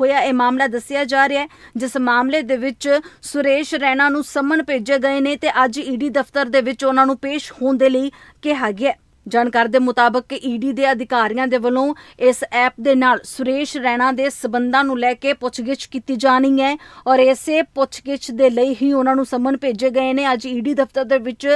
ਹੋਇਆ। ਇਹ ਮਾਮਲਾ ਦੱਸਿਆ ਜਾ ਰਿਹਾ ਹੈ, ਜਿਸ ਮਾਮਲੇ ਦੇ ਵਿੱਚ ਸੁਰੇਸ਼ ਰੈਣਾ ਨੂੰ ਸੰਮਨ ਭੇਜੇ ਗਏ ਨੇ ਤੇ ਅੱਜ ਈਡੀ ਦਫ਼ਤਰ ਦੇ ਵਿੱਚ ਉਹਨਾਂ ਨੂੰ ਪੇਸ਼ ਹੋਣ ਦੇ ਲਈ ਕਿਹਾ ਗਿਆ ਜਾਣਕਾਰੀ ਦੇ ਮੁਤਾਬਕ ਈਡੀ ਦੇ ਅਧਿਕਾਰੀਆਂ ਦੇ ਵੱਲੋਂ ਇਸ ਐਪ ਦੇ ਨਾਲ ਸੁਰੇਸ਼ ਰੈਣਾ ਦੇ ਸਬੰਧਾਂ ਨੂੰ ਲੈ ਕੇ ਪੁੱਛਗਿੱਛ ਕੀਤੀ ਜਾਣੀ ਹੈ ਔਰ ਇਸੇ ਪੁੱਛਗਿੱਛ ਦੇ ਲਈ ਹੀ ਉਹਨਾਂ ਨੂੰ ਸਮਨ ਭੇਜੇ ਗਏ ਨੇ। ਅੱਜ ਈਡੀ ਦਫ਼ਤਰ ਦੇ ਵਿੱਚ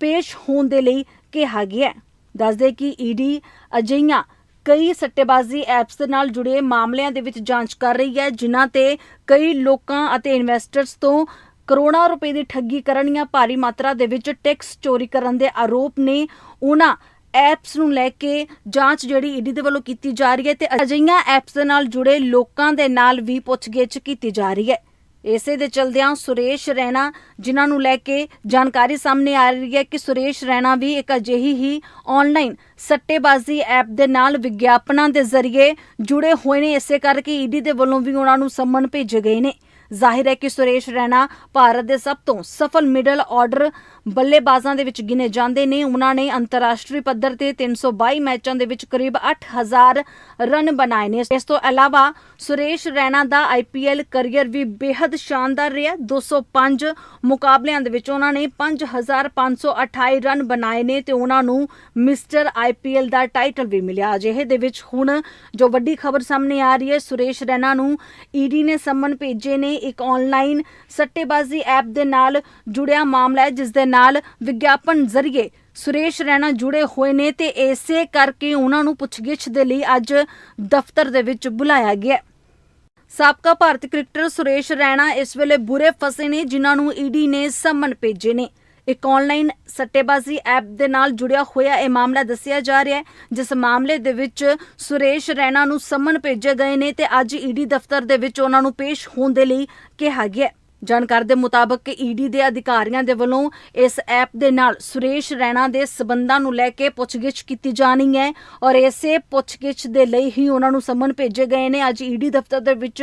ਪੇਸ਼ ਹੋਣ ਦੇ ਲਈ ਕਿਹਾ ਗਿਆ ਦੱਸਦੇ ਕਿ ਈਡੀ ਅਜਿਹੀਆਂ ਕਈ ਸੱਟੇਬਾਜ਼ੀ ਐਪਸ ਦੇ ਨਾਲ ਜੁੜੇ ਮਾਮਲਿਆਂ ਦੇ ਵਿੱਚ ਜਾਂਚ ਕਰ ਰਹੀ ਹੈ, ਜਿਨ੍ਹਾਂ ਤੇ ਕਈ ਲੋਕਾਂ ਅਤੇ ਇਨਵੈਸਟਰਸ ਤੋਂ ਕਰੋੜਾਂ ਰੁਪਏ ਦੀ ਠੱਗੀ ਕਰਨ ਜਾਂ ਭਾਰੀ ਮਾਤਰਾ ਦੇ ਵਿੱਚ ਟੈਕਸ ਚੋਰੀ ਕਰਨ ਦੇ ਆਰੋਪ ਨੇ। ਉਹਨਾਂ ਐਪਸ ਨੂੰ ਲੈ ਕੇ ਜਾਂਚ ਜਿਹੜੀ ਈਡੀ ਦੇ ਵੱਲੋਂ ਕੀਤੀ ਜਾ ਰਹੀ ਹੈ ਤੇ ਅਜਿਹੀਆਂ ਐਪਸ ਦੇ ਨਾਲ ਜੁੜੇ ਲੋਕਾਂ ਦੇ ਨਾਲ ਵੀ ਪੁੱਛਗਿੱਛ ਕੀਤੀ ਜਾ ਰਹੀ ਹੈ। ਇਸੇ ਦੇ ਚਲਦਿਆਂ ਸੁਰੇਸ਼ ਰੈਣਾ, ਜਿਨ੍ਹਾਂ ਨੂੰ ਲੈ ਕੇ ਜਾਣਕਾਰੀ ਸਾਹਮਣੇ ਆ ਰਹੀ ਹੈ ਕਿ ਸੁਰੇਸ਼ ਰੈਣਾ ਵੀ ਇੱਕ ਅਜਿਹੀ ਹੀ ਆਨਲਾਈਨ ਸੱਟੇਬਾਜ਼ੀ ਐਪ ਦੇ ਨਾਲ ਵਿਗਿਆਪਨਾਂ ਦੇ ਜ਼ਰੀਏ ਜੁੜੇ ਹੋਏ ਨੇ। ਇਸੇ ਕਰਕੇ ਈਡੀ ਦੇ ਵੱਲੋਂ ਵੀ ਉਹਨਾਂ ਨੂੰ ਸੰਮਨ ਭੇਜੇ ਗਏ ਨੇ। ਜ਼ਾਹਿਰ ਹੈ ਕਿ ਸੁਰੇਸ਼ ਰੈਣਾ ਭਾਰਤ ਦੇ ਸਭ ਤੋਂ ਸਫਲ ਮਿਡਲ ਆਰਡਰ ਬੱਲੇਬਾਜ਼ਾਂ ਦੇ ਵਿੱਚ ਗਿਣੇ ਜਾਂਦੇ ਨੇ। ਉਹਨਾਂ ਨੇ ਅੰਤਰਰਾਸ਼ਟਰੀ ਪੱਧਰ ਤੇ 322 ਮੈਚਾਂ ਦੇ ਵਿੱਚ ਕਰੀਬ 8000 ਰਨ ਬਣਾਏ ਨੇ। ਇਸ ਤੋਂ ਇਲਾਵਾ ਸੁਰੇਸ਼ ਰੈਣਾ ਦਾ ਆਈਪੀਐਲ ਕੈਰੀਅਰ ਵੀ ਬੇहद ਸ਼ਾਨਦਾਰ ਰਿਹਾ। 205 ਮੁਕਾਬਲਿਆਂ ਦੇ ਵਿੱਚ ਉਹਨਾਂ ਨੇ 5528 ਰਨ ਬਣਾਏ ਨੇ ਤੇ ਉਹਨਾਂ ਨੂੰ ਮਿਸਟਰ ਆਈਪੀਐਲ ਦਾ ਟਾਈਟਲ ਵੀ ਮਿਲਿਆ। ਅਜਿਹੇ ਦੇ ਵਿੱਚ ਹੁਣ ਜੋ ਵੱਡੀ ਖਬਰ ਸਾਹਮਣੇ ਆ ਰਹੀ ਹੈ, ਸੁਰੇਸ਼ ਰੈਣਾ ਨੂੰ ਈਡੀ ਨੇ ਸੰਮਨ ਭੇਜੇ ਨੇ। ਇੱਕ ਆਨਲਾਈਨ ਸੱਟੇਬਾਜ਼ੀ ਐਪ ਦੇ ਨਾਲ ਜੁੜਿਆ ਮਾਮਲਾ ਹੈ ਜਿਸ ਦੇ ਨਾਲ ਵਿਗਿਆਪਨ ਜ਼ਰੀਏ ਸੁਰੇਸ਼ ਰੈਣਾ ਜੁੜੇ ਹੋਏ ਨੇ ਤੇ ਇਸੇ ਕਰਕੇ ਉਹਨਾਂ ਨੂੰ ਪੁੱਛਗਿੱਛ ਦੇ ਲਈ ਅੱਜ ਦਫ਼ਤਰ ਦੇ ਵਿੱਚ ਬੁਲਾਇਆ ਗਿਆ ਸਾਬਕਾ ਭਾਰਤੀ ਕ੍ਰਿਕਟਰ ਸੁਰੇਸ਼ ਰੈਣਾ ਇਸ ਵੇਲੇ ਬੁਰੇ ਫਸੇ ਨੇ, ਜਿਨ੍ਹਾਂ ਨੂੰ ਈਡੀ ਨੇ ਸਮਨ ਭੇਜੇ ਨੇ। ਇੱਕ ਆਨਲਾਈਨ ਸੱਟੇਬਾਜ਼ੀ ਐਪ ਦੇ ਨਾਲ ਜੁੜਿਆ ਹੋਇਆ ਇਹ ਮਾਮਲਾ ਦੱਸਿਆ ਜਾ ਰਿਹਾ ਹੈ, ਜਿਸ ਮਾਮਲੇ ਦੇ ਵਿੱਚ ਸੁਰੇਸ਼ ਰੈਣਾ ਨੂੰ ਸਮਨ ਭੇਜੇ ਗਏ ਨੇ ਤੇ ਅੱਜ ਈਡੀ ਦਫ਼ਤਰ ਦੇ ਵਿੱਚ ਉਹਨਾਂ ਨੂੰ ਪੇਸ਼ ਹੋਣ ਦੇ ਲਈ ਕਿਹਾ ਗਿਆ ਜਾਣਕਾਰੀ ਦੇ ਮੁਤਾਬਕ ਈਡੀ ਦੇ ਅਧਿਕਾਰੀਆਂ ਦੇ ਵੱਲੋਂ ਇਸ ਐਪ ਦੇ ਨਾਲ ਸੁਰੇਸ਼ ਰੈਣਾ ਦੇ ਸਬੰਧਾਂ ਨੂੰ ਲੈ ਕੇ ਪੁੱਛਗਿੱਛ ਕੀਤੀ ਜਾਣੀ ਹੈ ਔਰ ਇਸੇ ਪੁੱਛਗਿੱਛ ਦੇ ਲਈ ਹੀ ਉਹਨਾਂ ਨੂੰ ਸਮਨ ਭੇਜੇ ਗਏ ਨੇ। ਅੱਜ ਈਡੀ ਦਫ਼ਤਰ ਦੇ ਵਿੱਚ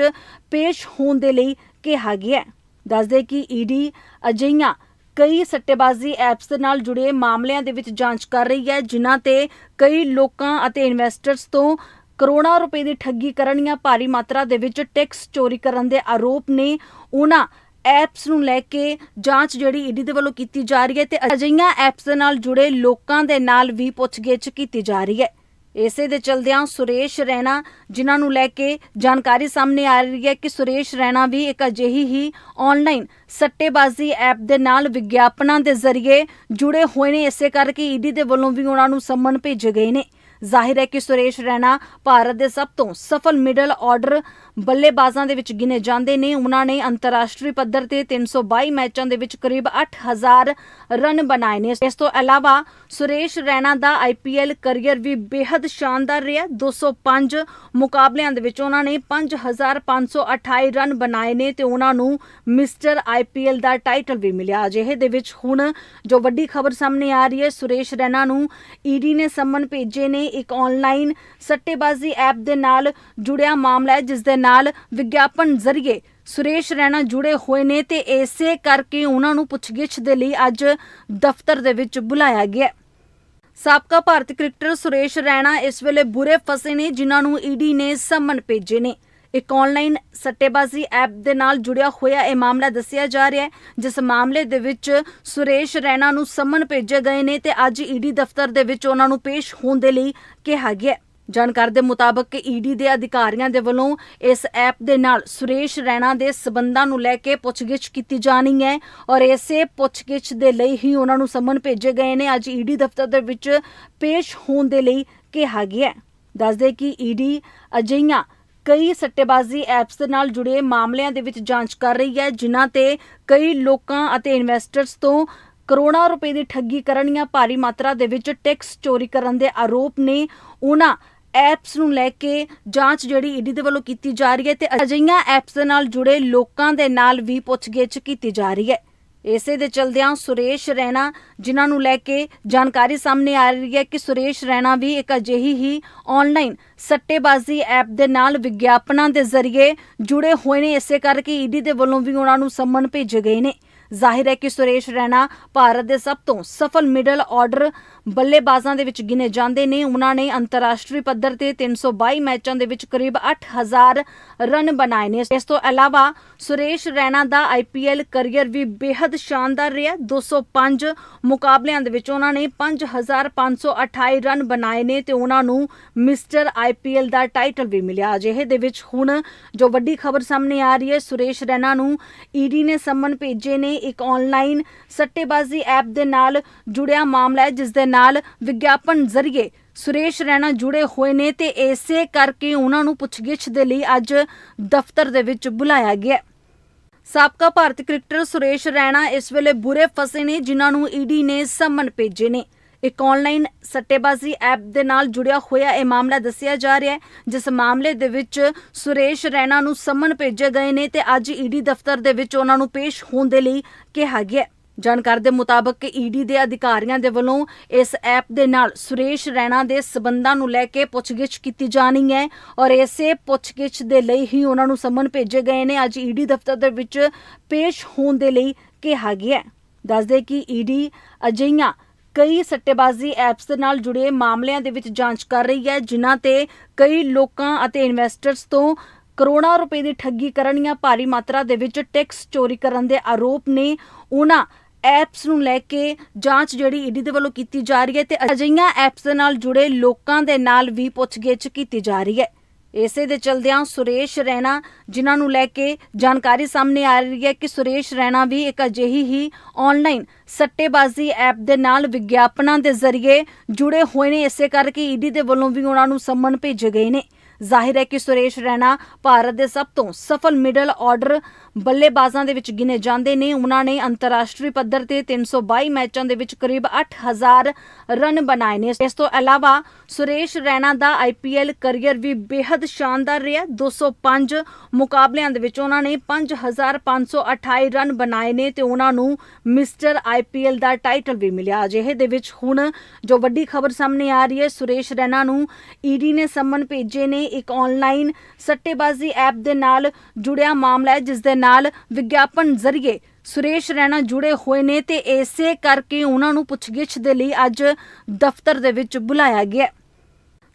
ਪੇਸ਼ ਹੋਣ ਦੇ ਲਈ ਕਿਹਾ ਗਿਆ ਦੱਸਦੇ ਕਿ ਈਡੀ ਅਜਿਹੀਆਂ ਕਈ ਸੱਟੇਬਾਜ਼ੀ ਐਪਸ ਦੇ ਨਾਲ ਜੁੜੇ ਮਾਮਲਿਆਂ ਦੇ ਵਿੱਚ ਜਾਂਚ ਕਰ ਰਹੀ ਹੈ, ਜਿਨ੍ਹਾਂ ਤੇ ਕਈ ਲੋਕਾਂ ਅਤੇ ਇਨਵੈਸਟਰਸ ਤੋਂ ਕਰੋੜਾਂ ਰੁਪਏ ਦੀ ਠੱਗੀ ਕਰਨ ਜਾਂ ਭਾਰੀ ਮਾਤਰਾ ਦੇ ਵਿੱਚ ਟੈਕਸ ਚੋਰੀ ਕਰਨ ਦੇ ਆਰੋਪ ਨੇ। ਉਹਨਾਂ ਐਪਸ ਨੂੰ ਲੈ ਕੇ ਜਾਂਚ ਜਿਹੜੀ ਈਡੀ ਦੇ ਵੱਲੋਂ ਕੀਤੀ ਜਾ ਰਹੀ ਹੈ ਤੇ ਅਜਿਹੀਆਂ ਐਪਸ ਦੇ ਨਾਲ ਜੁੜੇ ਲੋਕਾਂ ਦੇ ਨਾਲ ਵੀ ਪੁੱਛਗਿੱਛ ਕੀਤੀ ਜਾ ਰਹੀ ਹੈ। ਇਸੇ ਦੇ ਚਲਦਿਆਂ ਸੁਰੇਸ਼ ਰੈਣਾ, ਜਿਨ੍ਹਾਂ ਨੂੰ ਲੈ ਕੇ ਜਾਣਕਾਰੀ ਸਾਹਮਣੇ ਆ ਰਹੀ ਹੈ ਕਿ ਸੁਰੇਸ਼ ਰੈਣਾ ਵੀ ਇੱਕ ਅਜਿਹੀ ਹੀ ਆਨਲਾਈਨ ਸੱਟੇਬਾਜ਼ੀ ਐਪ ਦੇ ਨਾਲ ਵਿਗਿਆਪਨਾਂ ਦੇ ਜ਼ਰੀਏ ਜੁੜੇ ਹੋਏ ਨੇ। ਇਸੇ ਕਰਕੇ ਈਡੀ ਦੇ ਵੱਲੋਂ ਵੀ ਉਹਨਾਂ ਨੂੰ ਸੰਮਨ ਭੇਜੇ ਗਏ ਨੇ। ਜ਼ਾਹਿਰ ਹੈ ਕਿ ਸੁਰੇਸ਼ ਰੈਣਾ ਭਾਰਤ ਦੇ ਸਭ ਤੋਂ ਸਫਲ ਮਿਡਲ ਆਰਡਰ ਬੱਲੇਬਾਜ਼ਾਂ ਦੇ ਵਿੱਚ ਗਿਣੇ ਜਾਂਦੇ ਨੇ। ਉਹਨਾਂ ਨੇ ਅੰਤਰਰਾਸ਼ਟਰੀ ਪੱਧਰ ਤੇ 322 ਮੈਚਾਂ ਦੇ ਵਿੱਚ ਕਰੀਬ 8000 ਰਨ ਬਣਾਏ ਨੇ। ਇਸ ਤੋਂ ਇਲਾਵਾ ਸੁਰੇਸ਼ ਰੈਣਾ ਦਾ ਆਈਪੀਐਲ ਕੈਰੀਅਰ ਵੀ ਬੇहद ਸ਼ਾਨਦਾਰ ਰਿਹਾ। 205 ਮੁਕਾਬਲਿਆਂ ਦੇ ਵਿੱਚ ਉਹਨਾਂ ਨੇ 5528 ਰਨ ਬਣਾਏ ਨੇ ਤੇ ਉਹਨਾਂ ਨੂੰ ਮਿਸਟਰ ਆਈਪੀਐਲ ਦਾ ਟਾਈਟਲ ਵੀ ਮਿਲਿਆ। ਅਜਿਹੇ ਦੇ ਵਿੱਚ ਹੁਣ ਜੋ ਵੱਡੀ ਖਬਰ ਸਾਹਮਣੇ ਆ ਰਹੀ ਹੈ, ਸੁਰੇਸ਼ ਰੈਣਾ ਨੂੰ ਈਡੀ ਨੇ ਸੰਮਨ ਭੇਜੇ ਨੇ। ਇੱਕ ਆਨਲਾਈਨ ਸੱਟੇਬਾਜ਼ੀ ਐਪ ਦੇ ਨਾਲ ਜੁੜਿਆ ਮਾਮਲਾ ਹੈ ਜਿਸ ਦੇ ਨਾਲ ਵਿਗਿਆਪਨ ਜ਼ਰੀਏ ਸੁਰੇਸ਼ ਰੈਣਾ ਜੁੜੇ ਹੋਏ ਨੇ ਤੇ ਇਸੇ ਕਰਕੇ ਉਹਨਾਂ ਨੂੰ ਪੁੱਛਗਿੱਛ ਦੇ ਲਈ ਅੱਜ ਦਫ਼ਤਰ ਦੇ ਵਿੱਚ ਬੁਲਾਇਆ ਗਿਆ ਸਾਬਕਾ ਭਾਰਤੀ ਕ੍ਰਿਕਟਰ ਸੁਰੇਸ਼ ਰੈਣਾ ਇਸ ਵੇਲੇ ਬੁਰੇ ਫਸੇ ਨੇ, ਜਿਨ੍ਹਾਂ ਨੂੰ ਈਡੀ ਨੇ ਸਮਨ ਭੇਜੇ ਨੇ। ਇੱਕ ਆਨਲਾਈਨ ਸੱਟੇਬਾਜ਼ੀ ਐਪ ਦੇ ਨਾਲ ਜੁੜਿਆ ਹੋਇਆ ਇਹ ਮਾਮਲਾ ਦੱਸਿਆ ਜਾ ਰਿਹਾ ਹੈ, ਜਿਸ ਮਾਮਲੇ ਦੇ ਵਿੱਚ ਸੁਰੇਸ਼ ਰੈਣਾ ਨੂੰ ਸਮਨ ਭੇਜੇ ਗਏ ਨੇ ਤੇ ਅੱਜ ਈਡੀ ਦਫ਼ਤਰ ਦੇ ਵਿੱਚ ਉਹਨਾਂ ਨੂੰ ਪੇਸ਼ ਹੋਣ ਦੇ ਲਈ ਕਿਹਾ ਗਿਆ ਜਾਣਕਾਰੀ ਦੇ ਮੁਤਾਬਕ ਈਡੀ ਦੇ ਅਧਿਕਾਰੀਆਂ ਦੇ ਵੱਲੋਂ ਇਸ ਐਪ ਦੇ ਨਾਲ ਸੁਰੇਸ਼ ਰੈਣਾ ਦੇ ਸਬੰਧਾਂ ਨੂੰ ਲੈ ਕੇ ਪੁੱਛਗਿੱਛ ਕੀਤੀ ਜਾਣੀ ਹੈ ਔਰ ਇਸੇ ਪੁੱਛਗਿੱਛ ਦੇ ਲਈ ਹੀ ਉਹਨਾਂ ਨੂੰ ਸਮਨ ਭੇਜੇ ਗਏ ਨੇ। ਅੱਜ ਈਡੀ ਦਫ਼ਤਰ ਦੇ ਵਿੱਚ ਪੇਸ਼ ਹੋਣ ਦੇ ਲਈ ਕਿਹਾ ਗਿਆ ਦੱਸਦੇ ਕਿ ਈਡੀ ਅਜਿਹੀਆਂ ਕਈ ਸੱਟੇਬਾਜ਼ੀ ਐਪਸ ਦੇ ਨਾਲ ਜੁੜੇ ਮਾਮਲਿਆਂ ਦੇ ਵਿੱਚ ਜਾਂਚ ਕਰ ਰਹੀ ਹੈ, ਜਿਨ੍ਹਾਂ ਤੇ ਕਈ ਲੋਕਾਂ ਅਤੇ ਇਨਵੈਸਟਰਸ ਤੋਂ ਕਰੋੜਾਂ ਰੁਪਏ ਦੀ ਠੱਗੀ ਕਰਨ ਜਾਂ ਭਾਰੀ ਮਾਤਰਾ ਦੇ ਵਿੱਚ ਟੈਕਸ ਚੋਰੀ ਕਰਨ ਦੇ ਆਰੋਪ ਨੇ। ਉਹਨਾਂ ਐਪਸ ਨੂੰ ਲੈ ਕੇ ਜਾਂਚ ਜਿਹੜੀ ਈਡੀ ਦੇ ਵੱਲੋਂ ਕੀਤੀ ਜਾ ਰਹੀ ਹੈ ਤੇ ਅਜਿਹੀਆਂ ਐਪਸ ਦੇ ਨਾਲ ਜੁੜੇ ਲੋਕਾਂ ਦੇ ਨਾਲ ਵੀ ਪੁੱਛਗਿੱਛ ਕੀਤੀ ਜਾ ਰਹੀ ਹੈ। ਇਸੇ ਦੇ ਚਲਦਿਆਂ ਸੁਰੇਸ਼ ਰੈਣਾ, ਜਿਨ੍ਹਾਂ ਨੂੰ ਲੈ ਕੇ ਜਾਣਕਾਰੀ ਸਾਹਮਣੇ ਆ ਰਹੀ ਹੈ ਕਿ ਸੁਰੇਸ਼ ਰੈਣਾ ਵੀ ਇੱਕ ਅਜਿਹੀ ਹੀ ਆਨਲਾਈਨ ਸੱਟੇਬਾਜ਼ੀ ਐਪ ਦੇ ਨਾਲ ਵਿਗਿਆਪਨਾਂ ਦੇ ਜ਼ਰੀਏ ਜੁੜੇ ਹੋਏ ਨੇ। ਇਸੇ ਕਰਕੇ ਈਡੀ ਦੇ ਵੱਲੋਂ ਵੀ ਉਹਨਾਂ ਨੂੰ ਸੰਮਨ ਭੇਜੇ ਗਏ ਨੇ। ਜ਼ਾਹਿਰ ਹੈ ਕਿ ਸੁਰੇਸ਼ ਰੈਣਾ ਭਾਰਤ ਦੇ ਸਭ ਤੋਂ ਸਫਲ ਮਿਡਲ ਆਰਡਰ ਬੱਲੇਬਾਜ਼ਾਂ ਦੇ ਵਿੱਚ ਗਿਣੇ ਜਾਂਦੇ ਨੇ। ਉਹਨਾਂ ਨੇ ਅੰਤਰਰਾਸ਼ਟਰੀ ਪੱਧਰ ਤੇ 322 ਮੈਚਾਂ ਦੇ ਵਿੱਚ ਕਰੀਬ 8000 ਰਨ ਬਣਾਏ ਨੇ। ਇਸ ਤੋਂ ਇਲਾਵਾ ਸੁਰੇਸ਼ ਰੈਣਾ ਦਾ ਆਈਪੀਐਲ ਕੈਰੀਅਰ ਵੀ ਬੇहद ਸ਼ਾਨਦਾਰ ਰਿਹਾ। 205 ਮੁਕਾਬਲਿਆਂ ਦੇ ਵਿੱਚ ਉਹਨਾਂ ਨੇ 5528 ਰਨ ਬਣਾਏ ਨੇ ਤੇ ਉਹਨਾਂ ਨੂੰ ਮਿਸਟਰ ਆਈਪੀਐਲ ਦਾ ਟਾਈਟਲ ਵੀ ਮਿਲਿਆ। ਅਜਿਹੇ ਦੇ ਵਿੱਚ ਹੁਣ ਜੋ ਵੱਡੀ ਖਬਰ ਸਾਹਮਣੇ ਆ ਰਹੀ ਹੈ, ਸੁਰੇਸ਼ ਰੈਣਾ ਨੂੰ ਈਡੀ ਨੇ ਸੰਮਨ ਭੇਜੇ ਨੇ। ਇੱਕ ਆਨਲਾਈਨ ਸੱਟੇਬਾਜ਼ੀ ਐਪ ਦੇ ਨਾਲ ਜੁੜਿਆ ਮਾਮਲਾ ਹੈ ਜਿਸ ਦੇ ਨਾਲ ਵਿਗਿਆਪਨ ਜ਼ਰੀਏ ਸੁਰੇਸ਼ ਰੈਣਾ ਜੁੜੇ ਹੋਏ ਨੇ ਤੇ ਇਸੇ ਕਰਕੇ ਉਹਨਾਂ ਨੂੰ ਪੁੱਛਗਿੱਛ ਦੇ ਲਈ ਅੱਜ ਦਫ਼ਤਰ ਦੇ ਵਿੱਚ ਬੁਲਾਇਆ ਗਿਆ ਸਾਬਕਾ ਭਾਰਤੀ ਕ੍ਰਿਕਟਰ ਸੁਰੇਸ਼ ਰੈਣਾ ਇਸ ਵੇਲੇ ਬੁਰੇ ਫਸੇ ਨੇ, ਜਿਨ੍ਹਾਂ ਨੂੰ ਈਡੀ ਨੇ ਸਮਨ ਭੇਜੇ ਨੇ। ਇੱਕ ਆਨਲਾਈਨ ਸੱਟੇਬਾਜ਼ੀ ਐਪ ਦੇ ਨਾਲ ਜੁੜਿਆ ਹੋਇਆ ਇਹ ਮਾਮਲਾ ਦੱਸਿਆ ਜਾ ਰਿਹਾ ਹੈ, ਜਿਸ ਮਾਮਲੇ ਦੇ ਵਿੱਚ ਸੁਰੇਸ਼ ਰੈਣਾ ਨੂੰ ਸਮਨ ਭੇਜੇ ਗਏ ਨੇ ਤੇ ਅੱਜ ਈਡੀ ਦਫ਼ਤਰ ਦੇ ਵਿੱਚ ਉਹਨਾਂ ਨੂੰ ਪੇਸ਼ ਹੋਣ ਦੇ ਲਈ ਕਿਹਾ ਗਿਆ ਹੈ। ਜਾਣਕਾਰੀ ਦੇ ਮੁਤਾਬਕ ਈਡੀ ਦੇ ਅਧਿਕਾਰੀਆਂ ਦੇ ਵੱਲੋਂ ਇਸ ਐਪ ਦੇ ਨਾਲ ਸੁਰੇਸ਼ ਰੈਣਾ ਦੇ ਸਬੰਧਾਂ ਨੂੰ ਲੈ ਕੇ ਪੁੱਛਗਿੱਛ ਕੀਤੀ ਜਾਣੀ ਹੈ ਔਰ ਇਸੇ ਪੁੱਛਗਿੱਛ ਦੇ ਲਈ ਹੀ ਉਹਨਾਂ ਨੂੰ ਸਮਨ ਭੇਜੇ ਗਏ ਨੇ ਅੱਜ ਈਡੀ ਦਫ਼ਤਰ ਦੇ ਵਿੱਚ ਪੇਸ਼ ਹੋਣ ਦੇ ਲਈ ਕਿਹਾ ਗਿਆ ਦੱਸਦੇ ਕਿ ਈਡੀ ਅਜਿਹੀਆਂ ਕਈ ਸੱਟੇਬਾਜ਼ੀ ਐਪਸ ਦੇ ਨਾਲ ਜੁੜੇ ਮਾਮਲਿਆਂ ਦੇ ਵਿੱਚ ਜਾਂਚ ਕਰ ਰਹੀ ਹੈ, ਜਿਨ੍ਹਾਂ ਤੇ ਕਈ ਲੋਕਾਂ ਅਤੇ ਇਨਵੈਸਟਰਸ ਤੋਂ ਕਰੋੜਾਂ ਰੁਪਏ ਦੀ ਠੱਗੀ ਕਰਨ ਜਾਂ ਭਾਰੀ ਮਾਤਰਾ ਦੇ ਵਿੱਚ ਟੈਕਸ ਚੋਰੀ ਕਰਨ ਦੇ ਆਰੋਪ ਨੇ। ਉਹਨਾਂ ਐਪਸ ਨੂੰ ਲੈ ਕੇ ਜਾਂਚ ਜਿਹੜੀ ਈਡੀ ਦੇ ਵੱਲੋਂ ਕੀਤੀ ਜਾ ਰਹੀ ਹੈ ਤੇ ਅਜਿਹੀਆਂ ਐਪਸ ਦੇ ਨਾਲ ਜੁੜੇ ਲੋਕਾਂ ਦੇ ਨਾਲ ਵੀ ਪੁੱਛਗਿੱਛ ਕੀਤੀ ਜਾ ਰਹੀ ਹੈ। ਇਸੇ ਦੇ ਚਲਦਿਆਂ ਸੁਰੇਸ਼ ਰੈਣਾ, ਜਿਨ੍ਹਾਂ ਨੂੰ ਲੈ ਕੇ ਜਾਣਕਾਰੀ ਸਾਹਮਣੇ ਆ ਰਹੀ ਹੈ ਕਿ ਸੁਰੇਸ਼ ਰੈਣਾ ਵੀ ਇੱਕ ਅਜਿਹੀ ਹੀ ਆਨਲਾਈਨ ਸੱਟੇਬਾਜ਼ੀ ਐਪ ਦੇ ਨਾਲ ਵਿਗਿਆਪਨਾਂ ਦੇ ਜ਼ਰੀਏ ਜੁੜੇ ਹੋਏ ਨੇ। ਇਸੇ ਕਰਕੇ ਈਡੀ ਦੇ ਵੱਲੋਂ ਵੀ ਉਹਨਾਂ ਨੂੰ ਸੰਮਨ ਭੇਜੇ ਗਏ ਨੇ। ਜ਼ਾਹਿਰ ਹੈ ਕਿ ਸੁਰੇਸ਼ ਰੈਣਾ ਭਾਰਤ ਦੇ ਸਭ ਤੋਂ ਸਫਲ ਮਿਡਲ ਆਰਡਰ ਬੱਲੇਬਾਜ਼ਾਂ ਦੇ ਵਿੱਚ ਗਿਣੇ ਜਾਂਦੇ ਨੇ। ਉਹਨਾਂ ਨੇ ਅੰਤਰਰਾਸ਼ਟਰੀ ਪੱਧਰ ਤੇ 322 ਮੈਚਾਂ ਦੇ ਵਿੱਚ ਕਰੀਬ 8000 ਰਨ ਬਣਾਏ ਨੇ। ਇਸ ਤੋਂ ਇਲਾਵਾ ਸੁਰੇਸ਼ ਰੈਣਾ ਦਾ ਆਈਪੀਐਲ ਕੈਰੀਅਰ ਵੀ ਬੇहद ਸ਼ਾਨਦਾਰ ਰਿਹਾ। 205 ਮੁਕਾਬਲਿਆਂ ਦੇ ਵਿੱਚ ਉਹਨਾਂ ਨੇ 5528 ਰਨ ਬਣਾਏ ਨੇ ਤੇ ਉਹਨਾਂ ਨੂੰ ਮਿਸਟਰ ਆਈਪੀਐਲ ਦਾ ਟਾਈਟਲ ਵੀ ਮਿਲਿਆ। ਅਜਿਹੇ ਦੇ ਵਿੱਚ ਹੁਣ ਜੋ ਵੱਡੀ ਖਬਰ ਸਾਹਮਣੇ ਆ ਰਹੀ ਹੈ, ਸੁਰੇਸ਼ ਰੈਣਾ ਨੂੰ ਈਡੀ ਨੇ ਸੰਮਨ ਭੇਜੇ ਨੇ। ਇੱਕ ਆਨਲਾਈਨ ਸੱਟੇਬਾਜ਼ੀ ਐਪ ਦੇ ਨਾਲ ਜੁੜਿਆ ਮਾਮਲਾ ਹੈ ਜਿਸ ਦੇ ਨਾਲ ਵਿਗਿਆਪਨ ਜ਼ਰੀਏ ਸੁਰੇਸ਼ ਰੈਣਾ ਜੁੜੇ ਹੋਏ ਨੇ ਤੇ ਇਸੇ ਕਰਕੇ ਉਹਨਾਂ ਨੂੰ ਪੁੱਛਗਿੱਛ ਦੇ ਲਈ ਅੱਜ ਦਫ਼ਤਰ ਦੇ ਵਿੱਚ ਬੁਲਾਇਆ ਗਿਆ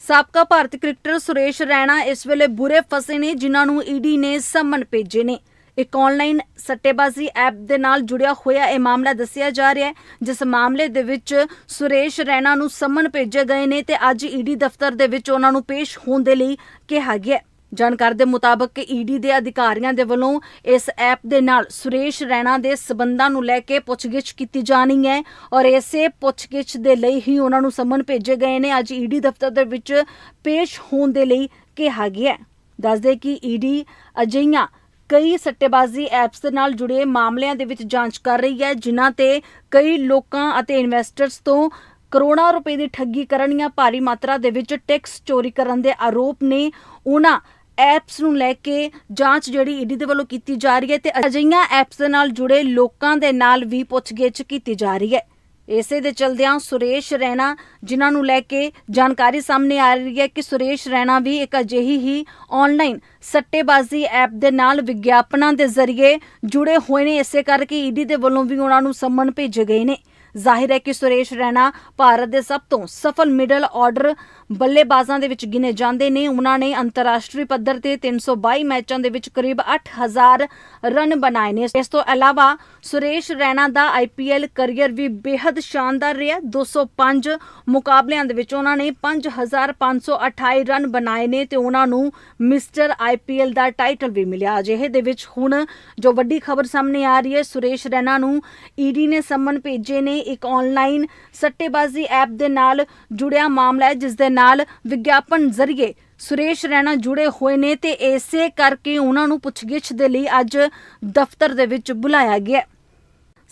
ਸਾਬਕਾ ਭਾਰਤੀ ਕ੍ਰਿਕਟਰ ਸੁਰੇਸ਼ ਰੈਣਾ ਇਸ ਵੇਲੇ ਬੁਰੇ ਫਸੇ ਨੇ, ਜਿਨ੍ਹਾਂ ਨੂੰ ਈਡੀ ਨੇ ਸਮਨ ਭੇਜੇ ਨੇ। ਇੱਕ ਆਨਲਾਈਨ ਸੱਟੇਬਾਜ਼ੀ ਐਪ ਦੇ ਨਾਲ ਜੁੜਿਆ ਹੋਇਆ ਇਹ ਮਾਮਲਾ ਦੱਸਿਆ ਜਾ ਰਿਹਾ ਹੈ, ਜਿਸ ਮਾਮਲੇ ਦੇ ਵਿੱਚ ਸੁਰੇਸ਼ ਰੈਣਾ ਨੂੰ ਸਮਨ ਭੇਜੇ ਗਏ ਨੇ ਤੇ ਅੱਜ ਈਡੀ ਦਫ਼ਤਰ ਦੇ ਵਿੱਚ ਉਹਨਾਂ ਨੂੰ ਪੇਸ਼ ਹੋਣ ਦੇ ਲਈ ਕਿਹਾ ਗਿਆ ਹੈ। ਜਾਣਕਾਰੀ ਦੇ ਮੁਤਾਬਕ ਈਡੀ ਦੇ ਅਧਿਕਾਰੀਆਂ ਦੇ ਵੱਲੋਂ ਇਸ ਐਪ ਦੇ ਨਾਲ ਸੁਰੇਸ਼ ਰੈਣਾ ਦੇ ਸਬੰਧਾਂ ਨੂੰ ਲੈ ਕੇ ਪੁੱਛਗਿੱਛ ਕੀਤੀ ਜਾਣੀ ਹੈ ਔਰ ਇਸੇ ਪੁੱਛਗਿੱਛ ਦੇ ਲਈ ਹੀ ਉਹਨਾਂ ਨੂੰ ਸਮਨ ਭੇਜੇ ਗਏ ਨੇ। ਅੱਜ ਈਡੀ ਦਫ਼ਤਰ ਦੇ ਵਿੱਚ ਪੇਸ਼ ਹੋਣ ਦੇ ਲਈ ਕਿਹਾ ਗਿਆ ਦੱਸਦੇ ਕਿ ਈਡੀ ਅਜਿਹੀਆਂ ਕਈ ਸੱਟੇਬਾਜ਼ੀ ਐਪਸ ਦੇ ਨਾਲ ਜੁੜੇ ਮਾਮਲਿਆਂ ਦੇ ਵਿੱਚ ਜਾਂਚ ਕਰ ਰਹੀ ਹੈ, ਜਿਨ੍ਹਾਂ ਤੇ ਕਈ ਲੋਕਾਂ ਅਤੇ ਇਨਵੈਸਟਰਸ ਤੋਂ ਕਰੋੜਾਂ ਰੁਪਏ ਦੀ ਠੱਗੀ ਕਰਨ ਜਾਂ ਭਾਰੀ ਮਾਤਰਾ ਦੇ ਵਿੱਚ ਟੈਕਸ ਚੋਰੀ ਕਰਨ ਦੇ ਆਰੋਪ ਨੇ। ਉਹਨਾਂ ਐਪਸ ਨੂੰ ਲੈ ਕੇ ਜਾਂਚ ਜਿਹੜੀ ਈਡੀ ਦੇ ਵੱਲੋਂ ਕੀਤੀ ਜਾ ਰਹੀ ਹੈ ਤੇ ਅਜਿਹੀਆਂ ਐਪਸ ਦੇ ਨਾਲ ਜੁੜੇ ਲੋਕਾਂ ਦੇ ਨਾਲ ਵੀ ਪੁੱਛਗਿੱਛ ਕੀਤੀ ਜਾ ਰਹੀ ਹੈ। ਇਸੇ ਦੇ ਚਲਦਿਆਂ ਸੁਰੇਸ਼ ਰੈਣਾ, ਜਿਨ੍ਹਾਂ ਨੂੰ ਲੈ ਕੇ ਜਾਣਕਾਰੀ ਸਾਹਮਣੇ ਆ ਰਹੀ ਹੈ ਕਿ ਸੁਰੇਸ਼ ਰੈਣਾ ਵੀ ਇੱਕ ਅਜਿਹੀ ਹੀ ਆਨਲਾਈਨ ਸੱਟੇਬਾਜ਼ੀ ਐਪ ਦੇ ਨਾਲ ਵਿਗਿਆਪਨਾਂ ਦੇ ਜ਼ਰੀਏ ਜੁੜੇ ਹੋਏ ਨੇ। ਇਸੇ ਕਰਕੇ ਈਡੀ ਦੇ ਵੱਲੋਂ ਵੀ ਉਹਨਾਂ ਨੂੰ ਸੰਮਨ ਭੇਜੇ ਗਏ ਨੇ। ਜ਼ਾਹਿਰ ਹੈ ਕਿ ਸੁਰੇਸ਼ ਰੈਣਾ ਭਾਰਤ ਦੇ ਸਭ ਤੋਂ ਸਫਲ ਮਿਡਲ ਆਰਡਰ ਬੱਲੇਬਾਜ਼ਾਂ ਦੇ ਵਿੱਚ ਗਿਣੇ ਜਾਂਦੇ ਨੇ। ਉਹਨਾਂ ਨੇ ਅੰਤਰਰਾਸ਼ਟਰੀ ਪੱਧਰ ਤੇ 322 ਮੈਚਾਂ ਦੇ ਵਿੱਚ ਕਰੀਬ 8000 ਰਨ ਬਣਾਏ ਨੇ। ਇਸ ਤੋਂ ਇਲਾਵਾ ਸੁਰੇਸ਼ ਰੈਣਾ ਦਾ ਆਈਪੀਐਲ ਕੈਰੀਅਰ ਵੀ ਬੇहद ਸ਼ਾਨਦਾਰ ਰਿਹਾ। 205 ਮੁਕਾਬਲਿਆਂ ਦੇ ਵਿੱਚ ਉਹਨਾਂ ਨੇ 5528 ਰਨ ਬਣਾਏ ਨੇ ਤੇ ਉਹਨਾਂ ਨੂੰ ਮਿਸਟਰ ਆਈਪੀਐਲ ਦਾ ਟਾਈਟਲ ਵੀ ਮਿਲਿਆ। ਅਜਿਹੇ ਦੇ ਵਿੱਚ ਹੁਣ ਜੋ ਵੱਡੀ ਖਬਰ ਸਾਹਮਣੇ ਆ ਰਹੀ ਹੈ, ਸੁਰੇਸ਼ ਰੈਣਾ ਨੂੰ ਈਡੀ ਨੇ ਸੰਮਨ ਭੇਜੇ ਨੇ। ਇੱਕ ਆਨਲਾਈਨ ਸੱਟੇਬਾਜ਼ੀ ਐਪ ਦੇ ਨਾਲ ਜੁੜਿਆ ਮਾਮਲਾ ਹੈ ਜਿਸ ਦੇ ਨਾਲ ਵਿਗਿਆਪਨ ਜ਼ਰੀਏ ਸੁਰੇਸ਼ ਰੈਣਾ ਜੁੜੇ ਹੋਏ ਨੇ ਤੇ ਇਸੇ ਕਰਕੇ ਉਹਨਾਂ ਨੂੰ ਪੁੱਛਗਿੱਛ ਦੇ ਲਈ ਅੱਜ ਦਫ਼ਤਰ ਦੇ ਵਿੱਚ ਬੁਲਾਇਆ ਗਿਆ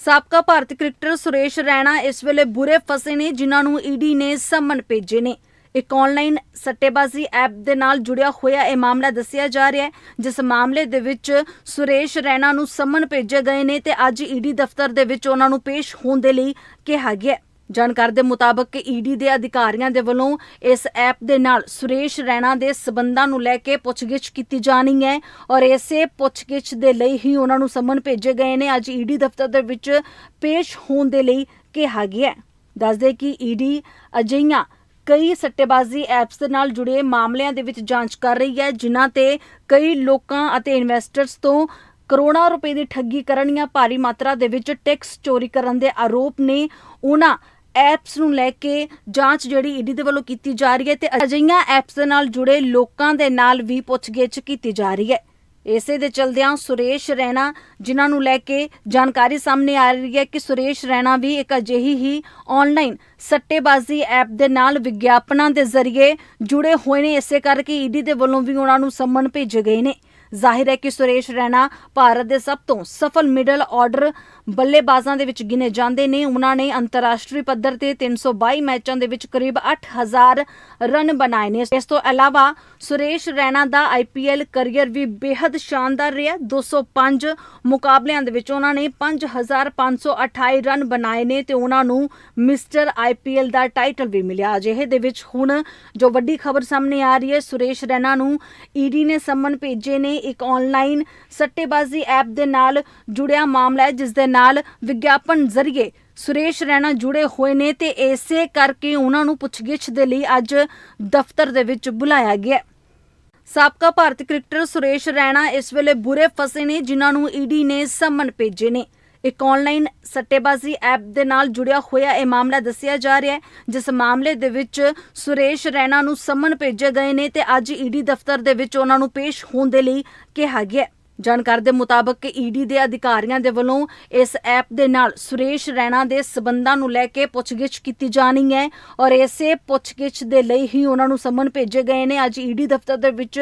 ਸਾਬਕਾ ਭਾਰਤੀ ਕ੍ਰਿਕਟਰ ਸੁਰੇਸ਼ ਰੈਣਾ ਇਸ ਵੇਲੇ ਬੁਰੇ ਫਸੇ ਨੇ, ਜਿਨ੍ਹਾਂ ਨੂੰ ਈਡੀ ਨੇ ਸਮਨ ਭੇਜੇ ਨੇ। ਇੱਕ ਆਨਲਾਈਨ ਸੱਟੇਬਾਜ਼ੀ ਐਪ ਦੇ ਨਾਲ ਜੁੜਿਆ ਹੋਇਆ ਇਹ ਮਾਮਲਾ ਦੱਸਿਆ ਜਾ ਰਿਹਾ ਹੈ, ਜਿਸ ਮਾਮਲੇ ਦੇ ਵਿੱਚ ਸੁਰੇਸ਼ ਰੈਣਾ ਨੂੰ ਸਮਨ ਭੇਜੇ ਗਏ ਨੇ ਤੇ ਅੱਜ ਈਡੀ ਦਫ਼ਤਰ ਦੇ ਵਿੱਚ ਉਹਨਾਂ ਨੂੰ ਪੇਸ਼ ਹੋਣ ਦੇ ਲਈ ਕਿਹਾ ਗਿਆ ਹੈ। ਜਾਣਕਾਰੀ ਦੇ ਮੁਤਾਬਕ ਈਡੀ ਦੇ ਅਧਿਕਾਰੀਆਂ ਦੇ ਵੱਲੋਂ ਇਸ ਐਪ ਦੇ ਨਾਲ ਸੁਰੇਸ਼ ਰੈਣਾ ਦੇ ਸਬੰਧਾਂ ਨੂੰ ਲੈ ਕੇ ਪੁੱਛਗਿੱਛ ਕੀਤੀ ਜਾਣੀ ਹੈ ਔਰ ਇਸੇ ਪੁੱਛਗਿੱਛ ਦੇ ਲਈ ਹੀ ਉਹਨਾਂ ਨੂੰ ਸਮਨ ਭੇਜੇ ਗਏ ਨੇ। ਅੱਜ ਈਡੀ ਦਫ਼ਤਰ ਦੇ ਵਿੱਚ ਪੇਸ਼ ਹੋਣ ਦੇ ਲਈ ਕਿਹਾ ਗਿਆ ਦੱਸਦੇ ਕਿ ਈਡੀ ਅਜਿਹੀਆਂ ਕਈ ਸੱਟੇਬਾਜ਼ੀ ਐਪਸ ਦੇ ਨਾਲ ਜੁੜੇ ਮਾਮਲਿਆਂ ਦੇ ਵਿੱਚ ਜਾਂਚ ਕਰ ਰਹੀ ਹੈ, ਜਿਨ੍ਹਾਂ ਤੇ ਕਈ ਲੋਕਾਂ ਅਤੇ ਇਨਵੈਸਟਰਸ ਤੋਂ ਕਰੋੜਾਂ ਰੁਪਏ ਦੀ ਠੱਗੀ ਕਰਨ ਜਾਂ ਭਾਰੀ ਮਾਤਰਾ ਦੇ ਵਿੱਚ ਟੈਕਸ ਚੋਰੀ ਕਰਨ ਦੇ ਆਰੋਪ ਨੇ। ਉਹਨਾਂ ਐਪਸ ਨੂੰ ਲੈ ਕੇ ਜਾਂਚ ਜਿਹੜੀ ਈਡੀ ਦੇ ਵੱਲੋਂ ਕੀਤੀ ਜਾ ਰਹੀ ਹੈ ਤੇ ਅਜਿਹੀਆਂ ਐਪਸ ਦੇ ਨਾਲ ਜੁੜੇ ਲੋਕਾਂ ਦੇ ਨਾਲ ਵੀ ਪੁੱਛਗਿੱਛ ਕੀਤੀ ਜਾ ਰਹੀ ਹੈ। ਇਸੇ ਦੇ ਚਲਦਿਆਂ ਸੁਰੇਸ਼ ਰੈਣਾ, ਜਿਨ੍ਹਾਂ ਨੂੰ ਲੈ ਕੇ ਜਾਣਕਾਰੀ ਸਾਹਮਣੇ ਆ ਰਹੀ ਹੈ ਕਿ ਸੁਰੇਸ਼ ਰੈਣਾ ਵੀ ਇੱਕ ਅਜਿਹੀ ਹੀ ਆਨਲਾਈਨ ਸੱਟੇਬਾਜ਼ੀ ਐਪ ਦੇ ਨਾਲ ਵਿਗਿਆਪਨਾਂ ਦੇ ਜ਼ਰੀਏ ਜੁੜੇ ਹੋਏ ਨੇ। ਇਸੇ ਕਰਕੇ ਈਡੀ ਦੇ ਵੱਲੋਂ ਵੀ ਉਹਨਾਂ ਨੂੰ ਸੰਮਨ ਭੇਜੇ ਗਏ ਨੇ। ਜ਼ਾਹਿਰ ਹੈ ਕਿ ਸੁਰੇਸ਼ ਰੈਣਾ ਭਾਰਤ ਦੇ ਸਭ ਤੋਂ ਸਫਲ ਮਿਡਲ ਆਰਡਰ ਬੱਲੇਬਾਜ਼ਾਂ ਦੇ ਵਿੱਚ ਗਿਣੇ ਜਾਂਦੇ ਨੇ। ਉਹਨਾਂ ਨੇ ਅੰਤਰਰਾਸ਼ਟਰੀ ਪੱਧਰ ਤੇ 322 ਮੈਚਾਂ ਦੇ ਵਿੱਚ ਕਰੀਬ 8000 ਰਨ ਬਣਾਏ ਨੇ। ਇਸ ਤੋਂ ਇਲਾਵਾ ਸੁਰੇਸ਼ ਰੈਣਾ ਦਾ ਆਈਪੀਐਲ ਕੈਰੀਅਰ ਵੀ ਬੇहद ਸ਼ਾਨਦਾਰ ਰਿਹਾ। 205 ਮੁਕਾਬਲਿਆਂ ਦੇ ਵਿੱਚ ਉਹਨਾਂ ਨੇ 5528 ਰਨ ਬਣਾਏ ਨੇ ਤੇ ਉਹਨਾਂ ਨੂੰ ਮਿਸਟਰ ਆਈਪੀਐਲ ਦਾ ਟਾਈਟਲ ਵੀ ਮਿਲਿਆ। ਅਜਿਹੇ ਦੇ ਵਿੱਚ ਹੁਣ ਜੋ ਵੱਡੀ ਖਬਰ ਸਾਹਮਣੇ ਆ ਰਹੀ ਹੈ, ਸੁਰੇਸ਼ ਰੈਣਾ ਨੂੰ ਈਡੀ ਨੇ ਸੰਮਨ ਭੇਜੇ ਨੇ। ਇੱਕ ਆਨਲਾਈਨ ਸੱਟੇਬਾਜ਼ੀ ਐਪ ਦੇ ਨਾਲ ਜੁੜਿਆ ਮਾਮਲਾ ਹੈ ਜਿਸ ਦੇ ਨਾਲ ਵਿਗਿਆਪਨ ਜ਼ਰੀਏ ਸੁਰੇਸ਼ ਰੈਣਾ ਜੁੜੇ ਹੋਏ ਨੇ ਤੇ ਇਸੇ ਕਰਕੇ ਉਹਨਾਂ ਨੂੰ ਪੁੱਛਗਿੱਛ ਦੇ ਲਈ ਅੱਜ ਦਫ਼ਤਰ ਦੇ ਵਿੱਚ ਬੁਲਾਇਆ ਗਿਆ ਸਾਬਕਾ ਭਾਰਤੀ ਕ੍ਰਿਕਟਰ ਸੁਰੇਸ਼ ਰੈਣਾ ਇਸ ਵੇਲੇ ਬੁਰੇ ਫਸੇ ਨੇ, ਜਿਨ੍ਹਾਂ ਨੂੰ ਈਡੀ ਨੇ ਸਮਨ ਭੇਜੇ ਨੇ। ਇੱਕ ਆਨਲਾਈਨ ਸੱਟੇਬਾਜ਼ੀ ਐਪ ਦੇ ਨਾਲ ਜੁੜਿਆ ਹੋਇਆ ਇਹ ਮਾਮਲਾ ਦੱਸਿਆ ਜਾ ਰਿਹਾ ਹੈ, ਜਿਸ ਮਾਮਲੇ ਦੇ ਵਿੱਚ ਸੁਰੇਸ਼ ਰੈਣਾ ਨੂੰ ਸਮਨ ਭੇਜੇ ਗਏ ਨੇ ਤੇ ਅੱਜ ਈਡੀ ਦਫ਼ਤਰ ਦੇ ਵਿੱਚ ਉਹਨਾਂ ਨੂੰ ਪੇਸ਼ ਹੋਣ ਦੇ ਲਈ ਕਿਹਾ ਗਿਆ ਹੈ। ਜਾਣਕਾਰੀ ਦੇ ਮੁਤਾਬਕ ਈਡੀ ਦੇ ਅਧਿਕਾਰੀਆਂ ਦੇ ਵੱਲੋਂ ਇਸ ਐਪ ਦੇ ਨਾਲ ਸੁਰੇਸ਼ ਰੈਣਾ ਦੇ ਸਬੰਧਾਂ ਨੂੰ ਲੈ ਕੇ ਪੁੱਛਗਿੱਛ ਕੀਤੀ ਜਾਣੀ ਹੈ ਔਰ ਇਸੇ ਪੁੱਛਗਿੱਛ ਦੇ ਲਈ ਹੀ ਉਹਨਾਂ ਨੂੰ ਸਮਨ ਭੇਜੇ ਗਏ ਨੇ ਅੱਜ ਈਡੀ ਦਫ਼ਤਰ ਦੇ ਵਿੱਚ